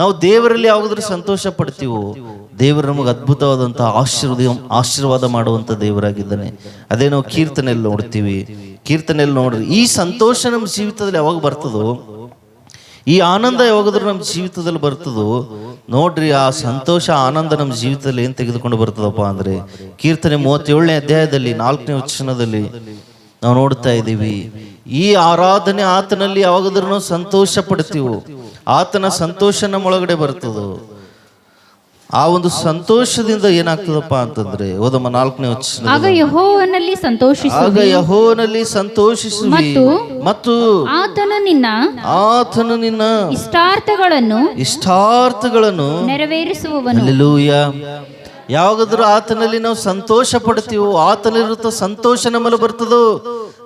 ನಾವು ದೇವರಲ್ಲಿ ಯಾವುದ್ರ ಸಂತೋಷ ಪಡ್ತೀವೋ? ದೇವರು ನಮಗೆ ಅದ್ಭುತವಾದಂತಹ ಆಶೀರ್ವಾದ ಆಶೀರ್ವಾದ ಮಾಡುವಂತ ದೇವರಾಗಿದ್ದಾನೆ. ಅದೇ ನಾವು ಕೀರ್ತನೆಯಲ್ಲಿ ನೋಡ್ತೀವಿ. ಕೀರ್ತನೆಯಲ್ಲಿ ನೋಡ್ರಿ ಈ ಸಂತೋಷ ನಮ್ಮ ಜೀವಿತದಲ್ಲಿ ಯಾವಾಗ ಬರ್ತದೋ, ಈ ಆನಂದ ಯಾವಾಗಾದ್ರೂ ನಮ್ಮ ಜೀವಿತದಲ್ಲಿ ಬರ್ತದೋ, ನೋಡ್ರಿ ಆ ಸಂತೋಷ, ಆನಂದ ನಮ್ಮ ಜೀವಿತದಲ್ಲಿ ಏನು ತೆಗೆದುಕೊಂಡು ಬರ್ತದಪ್ಪ ಅಂದ್ರೆ, ಕೀರ್ತನೆ ಮೂವತ್ತೇಳನೇ ಅಧ್ಯಾಯದಲ್ಲಿ ನಾಲ್ಕನೇ ವಚನದಲ್ಲಿ ನಾವು ನೋಡ್ತಾ ಇದ್ದೀವಿ. ಈ ಆರಾಧನೆ ಆತನಲ್ಲಿ ಯಾವಾಗದ್ರೂ ಸಂತೋಷ ಪಡ್ತೀವೋ ಆತನ ಸಂತೋಷ ನಮ್ಮೊಳಗಡೆ ಬರ್ತದೋ. ಆ ಒಂದು ಸಂತೋಷದಿಂದ ಏನಾಗ್ತದಪ್ಪ ಅಂತಂದ್ರೆ ಓದಮ್ಮ ನಾಲ್ಕನೇ ವಚನ ಆಗ ಯಹೋವನಲ್ಲಿ ಸಂತೋಷಿಸು ಆಗ ಯಹೋವನಲ್ಲಿ ಸಂತೋಷಿಸು ಮತ್ತು ಮತ್ತು ಆತನು ನಿನ್ನ ಆತನು ನಿನ್ನ ಇಷ್ಟಾರ್ಥಗಳನ್ನು ಇಷ್ಟಾರ್ಥಗಳನ್ನು ನೆರವೇರಿಸುವವನು. ಯಾವಾಗಾದ್ರೂ ಆತನಲ್ಲಿ ನಾವು ಸಂತೋಷ ಪಡ್ತೀವೋ ಆತನಲ್ಲಿರುತ್ತ ಸಂತೋಷ ನಮ್ಮಲ್ಲಿ ಬರ್ತದೋ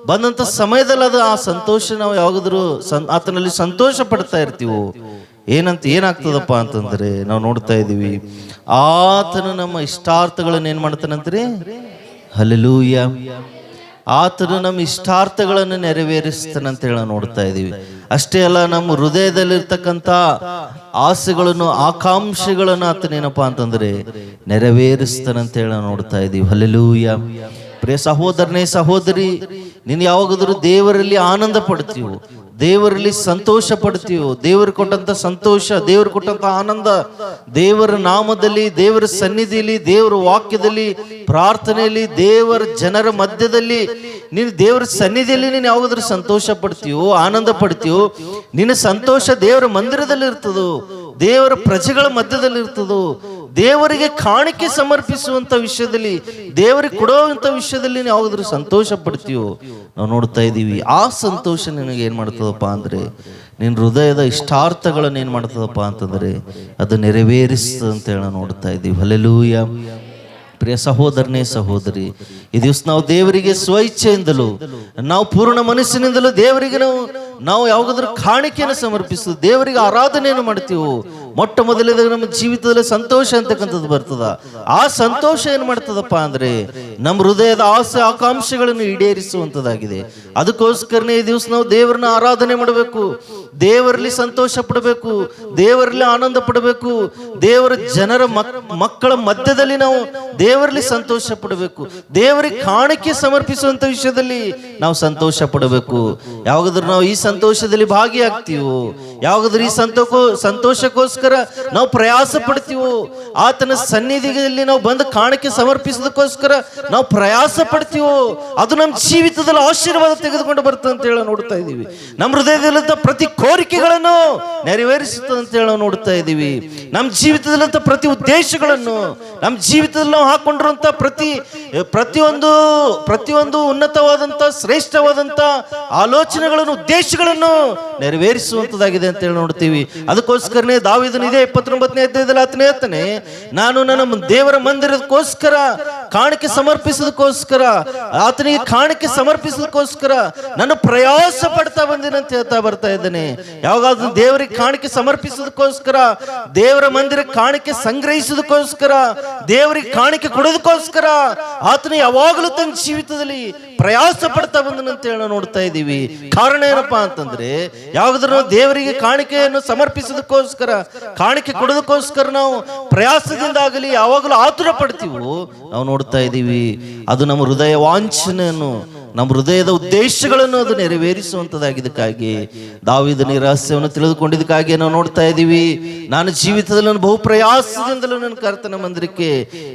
ಬಂದಂತ ಸಮಯದಲ್ಲಿ ಅದು ಆ ಸಂತೋಷ ನಾವು ಯಾವಾಗಾದ್ರೂ ಆತನಲ್ಲಿ ಸಂತೋಷ ಪಡ್ತಾ ಇರ್ತೀವೋ ಏನಂತ ಏನಾಗ್ತದಪ್ಪ ಅಂತಂದ್ರೆ ನಾವು ನೋಡ್ತಾ ಇದೀವಿ ಆತನು ನಮ್ಮ ಇಷ್ಟಾರ್ಥಗಳನ್ನು ಏನ್ ಮಾಡ್ತಾನಂತ್ರಿ ಹಲಲೂಯ ಆತನು ನಮ್ಮ ಇಷ್ಟಾರ್ಥಗಳನ್ನು ನೆರವೇರಿಸ್ತಾನಂತ ಹೇಳಿ ನಾವು ನೋಡ್ತಾ ಇದೀವಿ ಅಷ್ಟೇ ಅಲ್ಲ ನಮ್ಮ ಹೃದಯದಲ್ಲಿರ್ತಕ್ಕಂಥ ಆಸೆಗಳನ್ನು ಆಕಾಂಕ್ಷೆಗಳನ್ನು ಆತನೇನಪ್ಪ ಅಂತಂದ್ರೆ ನೆರವೇರಿಸ್ತಾನಂತ ಹೇಳಿ ನಾವು ನೋಡ್ತಾ ಇದೀವಿ ಹಲಲೂಯ ಪ್ರಿಯ ಸಹೋದರನೇ ಸಹೋದರಿ, ನೀನು ಯಾವಾಗಾದ್ರೂ ದೇವರಲ್ಲಿ ಆನಂದ ಪಡ್ತೀವೋ ದೇವರಲ್ಲಿ ಸಂತೋಷ ಪಡ್ತೀವೋ ದೇವರು ಕೊಟ್ಟಂತ ಸಂತೋಷ, ದೇವರು ಕೊಟ್ಟಂತ ಆನಂದ, ದೇವರ ನಾಮದಲ್ಲಿ, ದೇವರ ಸನ್ನಿಧಿಯಲ್ಲಿ, ದೇವರ ವಾಕ್ಯದಲ್ಲಿ, ಪ್ರಾರ್ಥನೆಯಲ್ಲಿ, ದೇವರ ಜನರ ಮಧ್ಯದಲ್ಲಿ, ನೀನು ದೇವರ ಸನ್ನಿಧಿಯಲ್ಲಿ ನೀನು ಯಾವಾಗಾದ್ರೂ ಸಂತೋಷ ಪಡ್ತೀವೋ ಆನಂದ ಪಡ್ತೀವೋ ನಿನ್ನ ಸಂತೋಷ ದೇವರ ಮಂದಿರದಲ್ಲಿ ಇರ್ತದೋ ದೇವರ ಪ್ರಜೆಗಳ ಮಧ್ಯದಲ್ಲಿ ಇರ್ತದೋ ದೇವರಿಗೆ ಕಾಣಿಕೆ ಸಮರ್ಪಿಸುವಂತ ವಿಷಯದಲ್ಲಿ, ದೇವರಿಗೆ ಕೊಡುವಂತ ವಿಷಯದಲ್ಲಿ ಯಾವ್ದಾದ್ರು ಸಂತೋಷ ಪಡ್ತೀವೋ ನಾವು ನೋಡ್ತಾ ಇದ್ದೀವಿ, ಆ ಸಂತೋಷ ನಿನಗೆ ಏನ್ ಮಾಡ್ತದಪ್ಪ ಅಂದ್ರೆ, ನಿನ್ನ ಹೃದಯದ ಇಷ್ಟಾರ್ಥಗಳನ್ನು ಏನ್ ಮಾಡ್ತದಪ್ಪ ಅಂತಂದ್ರೆ, ಅದು ನೆರವೇರಿಸ್ತದೆ ಅಂತ ಹೇಳ ನೋಡ್ತಾ ಇದ್ದೀವಿ. ಹಲೆಲೂಯ ಪ್ರಿಯ ಸಹೋದರನೇ ಸಹೋದರಿ, ಈ ದಿವಸ ನಾವು ದೇವರಿಗೆ ಸ್ವಇಚ್ಛೆಯಿಂದಲೂ, ನಾವು ಪೂರ್ಣ ಮನಸ್ಸಿನಿಂದಲೂ ದೇವರಿಗೆ ನಾವು ನಾವು ಯಾವಾಗಾದ್ರೂ ಕಾಣಿಕೆಯನ್ನು ಸಮರ್ಪಿಸುದು ದೇವರಿಗೆ ಆರಾಧನೆಯನ್ನು ಮಾಡ್ತೀವೋ ಮೊಟ್ಟ ಮೊದಲಿದಾಗ ನಮ್ಮ ಜೀವಿತದಲ್ಲಿ ಸಂತೋಷ ಅಂತಕ್ಕಂಥದ್ದು ಬರ್ತದ. ಆ ಸಂತೋಷ ಏನು ಮಾಡ್ತದಪ್ಪ ಅಂದ್ರೆ ನಮ್ಮ ಹೃದಯದ ಆಸೆ ಆಕಾಂಕ್ಷೆಗಳನ್ನು ಈಡೇರಿಸುವಂಥದ್ದಾಗಿದೆ. ಅದಕ್ಕೋಸ್ಕರನೇ ಈ ದಿವಸ ನಾವು ದೇವರನ್ನ ಆರಾಧನೆ ಮಾಡಬೇಕು. ದೇವರಲ್ಲಿ ಸಂತೋಷ ಪಡಬೇಕು. ದೇವರಲ್ಲಿ ಆನಂದ ಪಡಬೇಕು. ದೇವರ ಜನರ ಮಕ್- ಮಕ್ಕಳ ಮಧ್ಯದಲ್ಲಿ ನಾವು ದೇವರಲ್ಲಿ ಸಂತೋಷ ಪಡಬೇಕು. ದೇವರಿಗೆ ಕಾಣಿಕೆ ಸಮರ್ಪಿಸುವಂತ ವಿಷಯದಲ್ಲಿ ನಾವು ಸಂತೋಷ ಪಡಬೇಕು. ಯಾವಾಗಾದ್ರೂ ನಾವು ಈ ಸಂತೋಷದಲ್ಲಿ ಭಾಗಿಯಾಗ್ತೀವೋ? ಯಾವಾಗಾದ್ರೂ ಈ ಸಂತೋಷ ಸಂತೋಷಕ್ಕೋಸ್ಕರ ನಾವು ಪ್ರಯಾಸ ಪಡ್ತೀವೋ ಆತನ ಸನ್ನಿಧಿಯಲ್ಲಿ ನಾವು ಬಂದು ಕಾಣಕ್ಕೆ ಸಮರ್ಪಿಸೋದಕ್ಕೋಸ್ಕರ ನಾವು ಪ್ರಯಾಸ ಪಡ್ತೀವೋ ಅದು ನಮ್ಮ ಜೀವಿತದಲ್ಲಿ ಆಶೀರ್ವಾದ ತೆಗೆದುಕೊಂಡು ಅಂತ ಹೇಳಿ ನೋಡ್ತಾ ಇದ್ದೀವಿ. ನಮ್ಮ ಹೃದಯದಲ್ಲಿದ್ದ ಪ್ರತಿ ಕೋರಿಕೆಗಳನ್ನು ನೆರವೇರಿಸುತ್ತದೆ ಅಂತ ಹೇಳಿ ನೋಡ್ತಾ ಇದ್ದೀವಿ. ನಮ್ಮ ಜೀವಿತದಲ್ಲಂಥ ಪ್ರತಿ ಉದ್ದೇಶಗಳನ್ನು, ನಮ್ಮ ಜೀವಿತದಲ್ಲಿ ನಾವು ಹಾಕೊಂಡಿರುವಂತ ಪ್ರತಿ, ಪ್ರತಿಯೊಂದು ಪ್ರತಿಯೊಂದು ಉನ್ನತವಾದಂಥ ಶ್ರೇಷ್ಠವಾದಂತ ಆಲೋಚನೆಗಳನ್ನು, ಉದ್ದೇಶಗಳನ್ನು ನೆರವೇರಿಸುವಂಥದ್ದಾಗಿದೆ ಅಂತ ಹೇಳಿ ನೋಡ್ತೀವಿ. ಅದಕ್ಕೋಸ್ಕರನೇ ದಾವಿದನಿದೆ ಇಪ್ಪತ್ತೊಂಬತ್ತನೇ ಅಧ್ಯಾಯದಲ್ಲಿ ಆತನೇ ಹೇಳ್ತಾನೆ, ನಾನು ನನ್ನ ದೇವರ ಮಂದಿರದಕ್ಕೋಸ್ಕರ, ಕಾಣಿಕೆ ಸಮರ್ಪಿಸೋದಕ್ಕೋಸ್ಕರ ಆತನಿಗೆ ಕಾಣಿಕೆ ಸಮರ್ಪಿಸೋದಕ್ಕೋಸ್ಕರ ನಾನು ಪ್ರಯಾಸ ಪಡ್ತಾ ಬಂದಿನಂತ ಹೇಳ್ತಾ ಬರ್ತಾ ಇದ್ದೇನೆ. ಯಾವಾಗಾದ್ರೂ ದೇವರಿಗೆ ಕಾಣಿಕೆ ಸಮರ್ಪಿಸೋದಕ್ಕೋಸ್ಕರ ದೇವರ ಮಂದಿರ ಕಾಣಿಕೆ ಸಂಗ್ರಹಿಸೋದಕ್ಕೋಸ್ಕರ ದೇವರಿಗೆ ಕಾಣಿಕೆ ಕೊಡೋದಕ್ಕೋಸ್ಕರ ಆತನ ಯಾವಾಗಲೂ ತನ್ನ ಜೀವಿತದಲ್ಲಿ ಪ್ರಯಾಸ ಪಡ್ತಾ ಬಂದನಂತೇಳಿ ನೋಡ್ತಾ ಇದ್ದೀವಿ. ಕಾರಣ ಏನಪ್ಪಾ ಅಂತಂದ್ರೆ ಯಾವುದನ್ನು ದೇವರಿಗೆ ಕಾಣಿಕೆಯನ್ನು ಸಮರ್ಪಿಸೋದಕ್ಕೋಸ್ಕರ ಕಾಣಿಕೆ ಕೊಡೋದಕ್ಕೋಸ್ಕರ ನಾವು ಪ್ರಯಾಸದಿಂದ ಆಗಲಿ ಯಾವಾಗಲೂ ಆತುರ ಪಡ್ತೀವೋ, ನಾವು ನೋಡ್ತಾ ಇದ್ದೀವಿ. ಅದು ನಮ್ಮ ಹೃದಯ ವಾಂಛನೆಯನ್ನು ನಮ್ಮ ಹೃದಯದ ಉದ್ದೇಶಗಳನ್ನು ಅದು ನೆರವೇರಿಸುವಂತದಾಗಿದ್ದಕ್ಕಾಗಿ ದಾವಿದ ರಹಸ್ಯವನ್ನು ತಿಳಿದುಕೊಂಡಿದ್ದಕ್ಕಾಗಿ ನಾವು ನೋಡ್ತಾ ಇದ್ದೀವಿ. ನಾನು ಜೀವಿತದಲ್ಲಿ ನಾನು ಬಹು ಪ್ರಯಾಸದಿಂದಲೂ ನನ್ನ ಕರ್ತನ ಮಂದಿರಕ್ಕೆ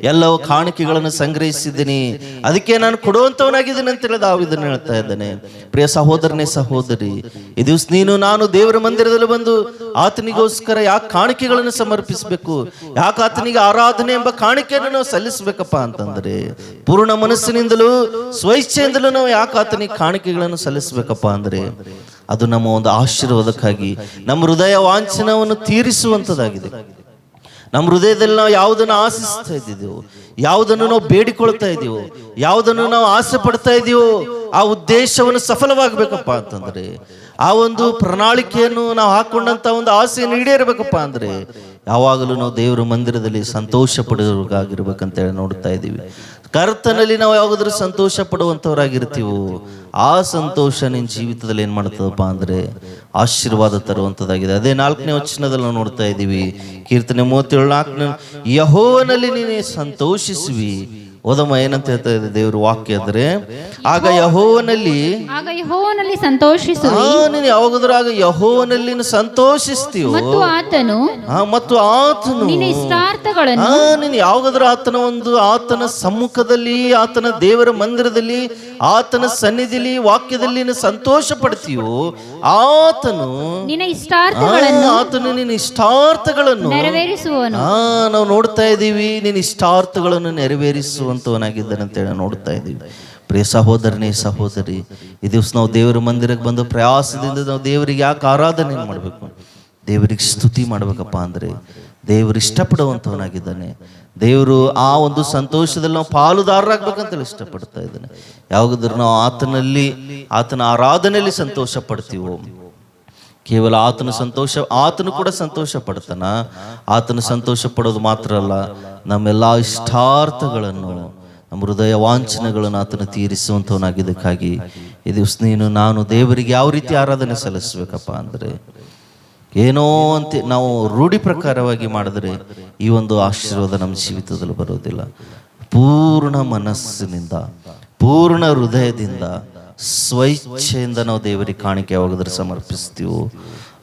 ಎಲ್ಲವೂ ಕಾಣಿಕೆಗಳನ್ನು ಸಂಗ್ರಹಿಸಿದ್ದೀನಿ. ಅದಕ್ಕೆ ನಾನು ಕೊಡುವಂತವನಾಗಿದ್ದೀನಿ ಅಂತೇಳಿ ದಾವಿದನ್ನು ಹೇಳ್ತಾ ಇದ್ದಾನೆ. ಪ್ರಿಯ ಸಹೋದರನೇ ಸಹೋದರಿ, ಈ ದಿವಸ ನೀನು ನಾನು ದೇವರ ಮಂದಿರದಲ್ಲಿ ಬಂದು ಆತನಿಗೋಸ್ಕರ ಯಾಕೆ ಕಾಣಿಕೆಗಳನ್ನು ಸಮರ್ಪಿಸಬೇಕು? ಯಾಕೆ ಆತನಿಗೆ ಆರಾಧನೆ ಎಂಬ ಕಾಣಿಕೆಯನ್ನು ನಾವು ಸಲ್ಲಿಸಬೇಕಪ್ಪ ಅಂತಂದ್ರೆ, ಪೂರ್ಣ ಮನಸ್ಸಿನಿಂದಲೂ, ಸ್ವಇಚ್ಛೆಯಿಂದಲೂ ನಾವು ಯಾಕೆ ಆತನಿಗೆ ಕಾಣಿಕೆಗಳನ್ನು ಸಲ್ಲಿಸಬೇಕಪ್ಪ ಅಂದ್ರೆ ಅದು ನಮ್ಮ ಒಂದು ಆಶೀರ್ವಾದಕ್ಕಾಗಿ, ನಮ್ಮ ಹೃದಯ ವಾಂಛನವನ್ನು ತೀರಿಸುವಂಥದ್ದಾಗಿದೆ. ನಮ್ಮ ಹೃದಯದಲ್ಲಿ ನಾವು ಯಾವುದನ್ನು ಆಶಿಸ್ತಾ ಇದ್ದೀವೋ, ಯಾವುದನ್ನು ನಾವು ಬೇಡಿಕೊಳ್ತಾ ಇದ್ದೀವೋ, ಯಾವುದನ್ನು ನಾವು ಆಸೆ ಪಡ್ತಾ ಇದೀವೋ ಆ ಉದ್ದೇಶವನ್ನು ಸಫಲವಾಗಬೇಕಪ್ಪ ಅಂತಂದ್ರೆ, ಆ ಒಂದು ಪ್ರಣಾಳಿಕೆಯನ್ನು ನಾವು ಹಾಕೊಂಡಂತ ಒಂದು ಆಸೆಯನ್ನು ಈಡೇರಬೇಕಪ್ಪ ಅಂದ್ರೆ, ಯಾವಾಗಲೂ ನಾವು ದೇವರ ಮಂದಿರದಲ್ಲಿ ಸಂತೋಷ ಹೇಳಿ ನೋಡ್ತಾ ಇದ್ದೀವಿ. ಕರ್ತನಲ್ಲಿ ನಾವು ಯಾವಾಗಾದ್ರೂ ಸಂತೋಷ ಪಡುವಂಥವ್ರಾಗಿರ್ತೀವೋ ಆ ಸಂತೋಷ ನಿನ್ನ ಜೀವಿತದಲ್ಲಿ ಏನು ಮಾಡ್ತದಪ್ಪ ಅಂದರೆ ಆಶೀರ್ವಾದ ತರುವಂಥದ್ದಾಗಿದೆ. ಅದೇ ನಾಲ್ಕನೇ ವಚನದಲ್ಲಿ ನಾವು ನೋಡ್ತಾ ಇದ್ದೀವಿ ಕೀರ್ತನೆ ಮೂವತ್ತೇಳು ನಾಲ್ಕನೇ ಯಹೋನಲ್ಲಿ ನೀನೇ ಸಂತೋಷಿಸುವಿ. ಓದಮ್ಮ ಏನಂತ ಹೇಳ್ತಾ ಇದೆ ದೇವ್ರ ವಾಕ್ಯ ಅಂದ್ರೆ ಆಗ ಯಹೋವನಲ್ಲಿ ಆಗ ಯಹೋವನಲ್ಲಿ ಸಂತೋಷಿಸು ನೀನು ಯಾವಾಗಾದ್ರೂ ಆಗ ಯಹೋವನಲ್ಲಿ ಸಂತೋಷಿಸ್ತೀವೋ ಮತ್ತು ಆತನು ಆ, ಮತ್ತು ಆತನು ನಿನ್ನ ಇಷ್ಟಾರ್ಥಗಳನ್ನು ಆ ನೀನು ಯಾವಾಗಾದ್ರೂ ಆತನ ಒಂದು ಆತನ ಸಮ್ಮುಖದಲ್ಲಿ ಆತನ ದೇವರ ಮಂದಿರದಲ್ಲಿ ಆತನ ಸನ್ನಿಧಿಲಿ ವಾಕ್ಯದಲ್ಲಿ ನೀನು ಸಂತೋಷ ಪಡ್ತೀಯೋ ಆತನು ನಿನ್ನ ಇಷ್ಟಾರ್ಥಗಳನ್ನು ಆತನು ನಿನ್ನ ಇಷ್ಟಾರ್ಥಗಳನ್ನು ನೆರವೇರಿಸುವನು. ಆ ನಾವು ನೋಡ್ತಾ ಇದ್ದೀವಿ ನಿನ್ನ ಇಷ್ಟಾರ್ಥಗಳನ್ನು ನೆರವೇರಿಸುವಂತವನಾಗಿದ್ದಾನೆ ಅಂತೇಳಿ ನಾವು ನೋಡ್ತಾ ಇದ್ದೀವಿ. ಪ್ರಿಯ ಸಹೋದರನೇ ಸಹೋದರಿ, ಈ ದಿವಸ ನಾವು ದೇವರ ಮಂದಿರಕ್ಕೆ ಬಂದು ಪ್ರಯಾಸದಿಂದ ನಾವು ದೇವರಿಗೆ ಯಾಕೆ ಆರಾಧನೆ ಮಾಡಬೇಕು? ದೇವರಿಗೆ ಸ್ತುತಿ ಮಾಡಬೇಕಪ್ಪ ಅಂದರೆ ದೇವರು ಇಷ್ಟಪಡುವಂಥವನಾಗಿದ್ದಾನೆ ದೇವರು ಆ ಒಂದು ಸಂತೋಷದಲ್ಲಿ ನಾವು ಪಾಲುದಾರರಾಗ್ಬೇಕಂತೇಳಿ ಇಷ್ಟಪಡ್ತಾ ಇದ್ದಾನೆ. ಯಾವಾಗಾದ್ರೂ ನಾವು ಆತನಲ್ಲಿ, ಆತನ ಆರಾಧನೆಯಲ್ಲಿ ಸಂತೋಷ ಪಡ್ತೀವೋ? ಕೇವಲ ಆತನ ಸಂತೋಷ, ಆತನು ಕೂಡ ಸಂತೋಷ ಪಡ್ತಾನ? ಆತನ ಸಂತೋಷ ಪಡೋದು ಮಾತ್ರ ಅಲ್ಲ ನಮ್ಮೆಲ್ಲ ಇಷ್ಟಾರ್ಥಗಳನ್ನು, ನಮ್ಮ ಹೃದಯ ವಾಂಛನೆಗಳನ್ನು ಆತನ ತೀರಿಸುವಂಥವನಾಗಿದ್ದಕ್ಕಾಗಿ ಈ ದಿವಸ ನೀನು, ನಾನು ದೇವರಿಗೆ ಯಾವ ರೀತಿ ಆರಾಧನೆ ಸಲ್ಲಿಸಬೇಕಪ್ಪ ಅಂದರೆ, ಏನೋ ಅಂತ ನಾವು ರೂಢಿ ಪ್ರಕಾರವಾಗಿ ಮಾಡಿದ್ರೆ ಈ ಒಂದು ಆಶೀರ್ವಾದ ನಮ್ಮ ಜೀವಿತದಲ್ಲಿ ಬರೋದಿಲ್ಲ ಪೂರ್ಣ ಮನಸ್ಸಿನಿಂದ, ಪೂರ್ಣ ಹೃದಯದಿಂದ ಸ್ವಇಚ್ಛೆಯಿಂದ ನಾವು ದೇವರಿಗೆ ಕಾಣಿಕೆ ಯಾವಾಗಾದ್ರೂ ಸಮರ್ಪಿಸ್ತೀವೋ,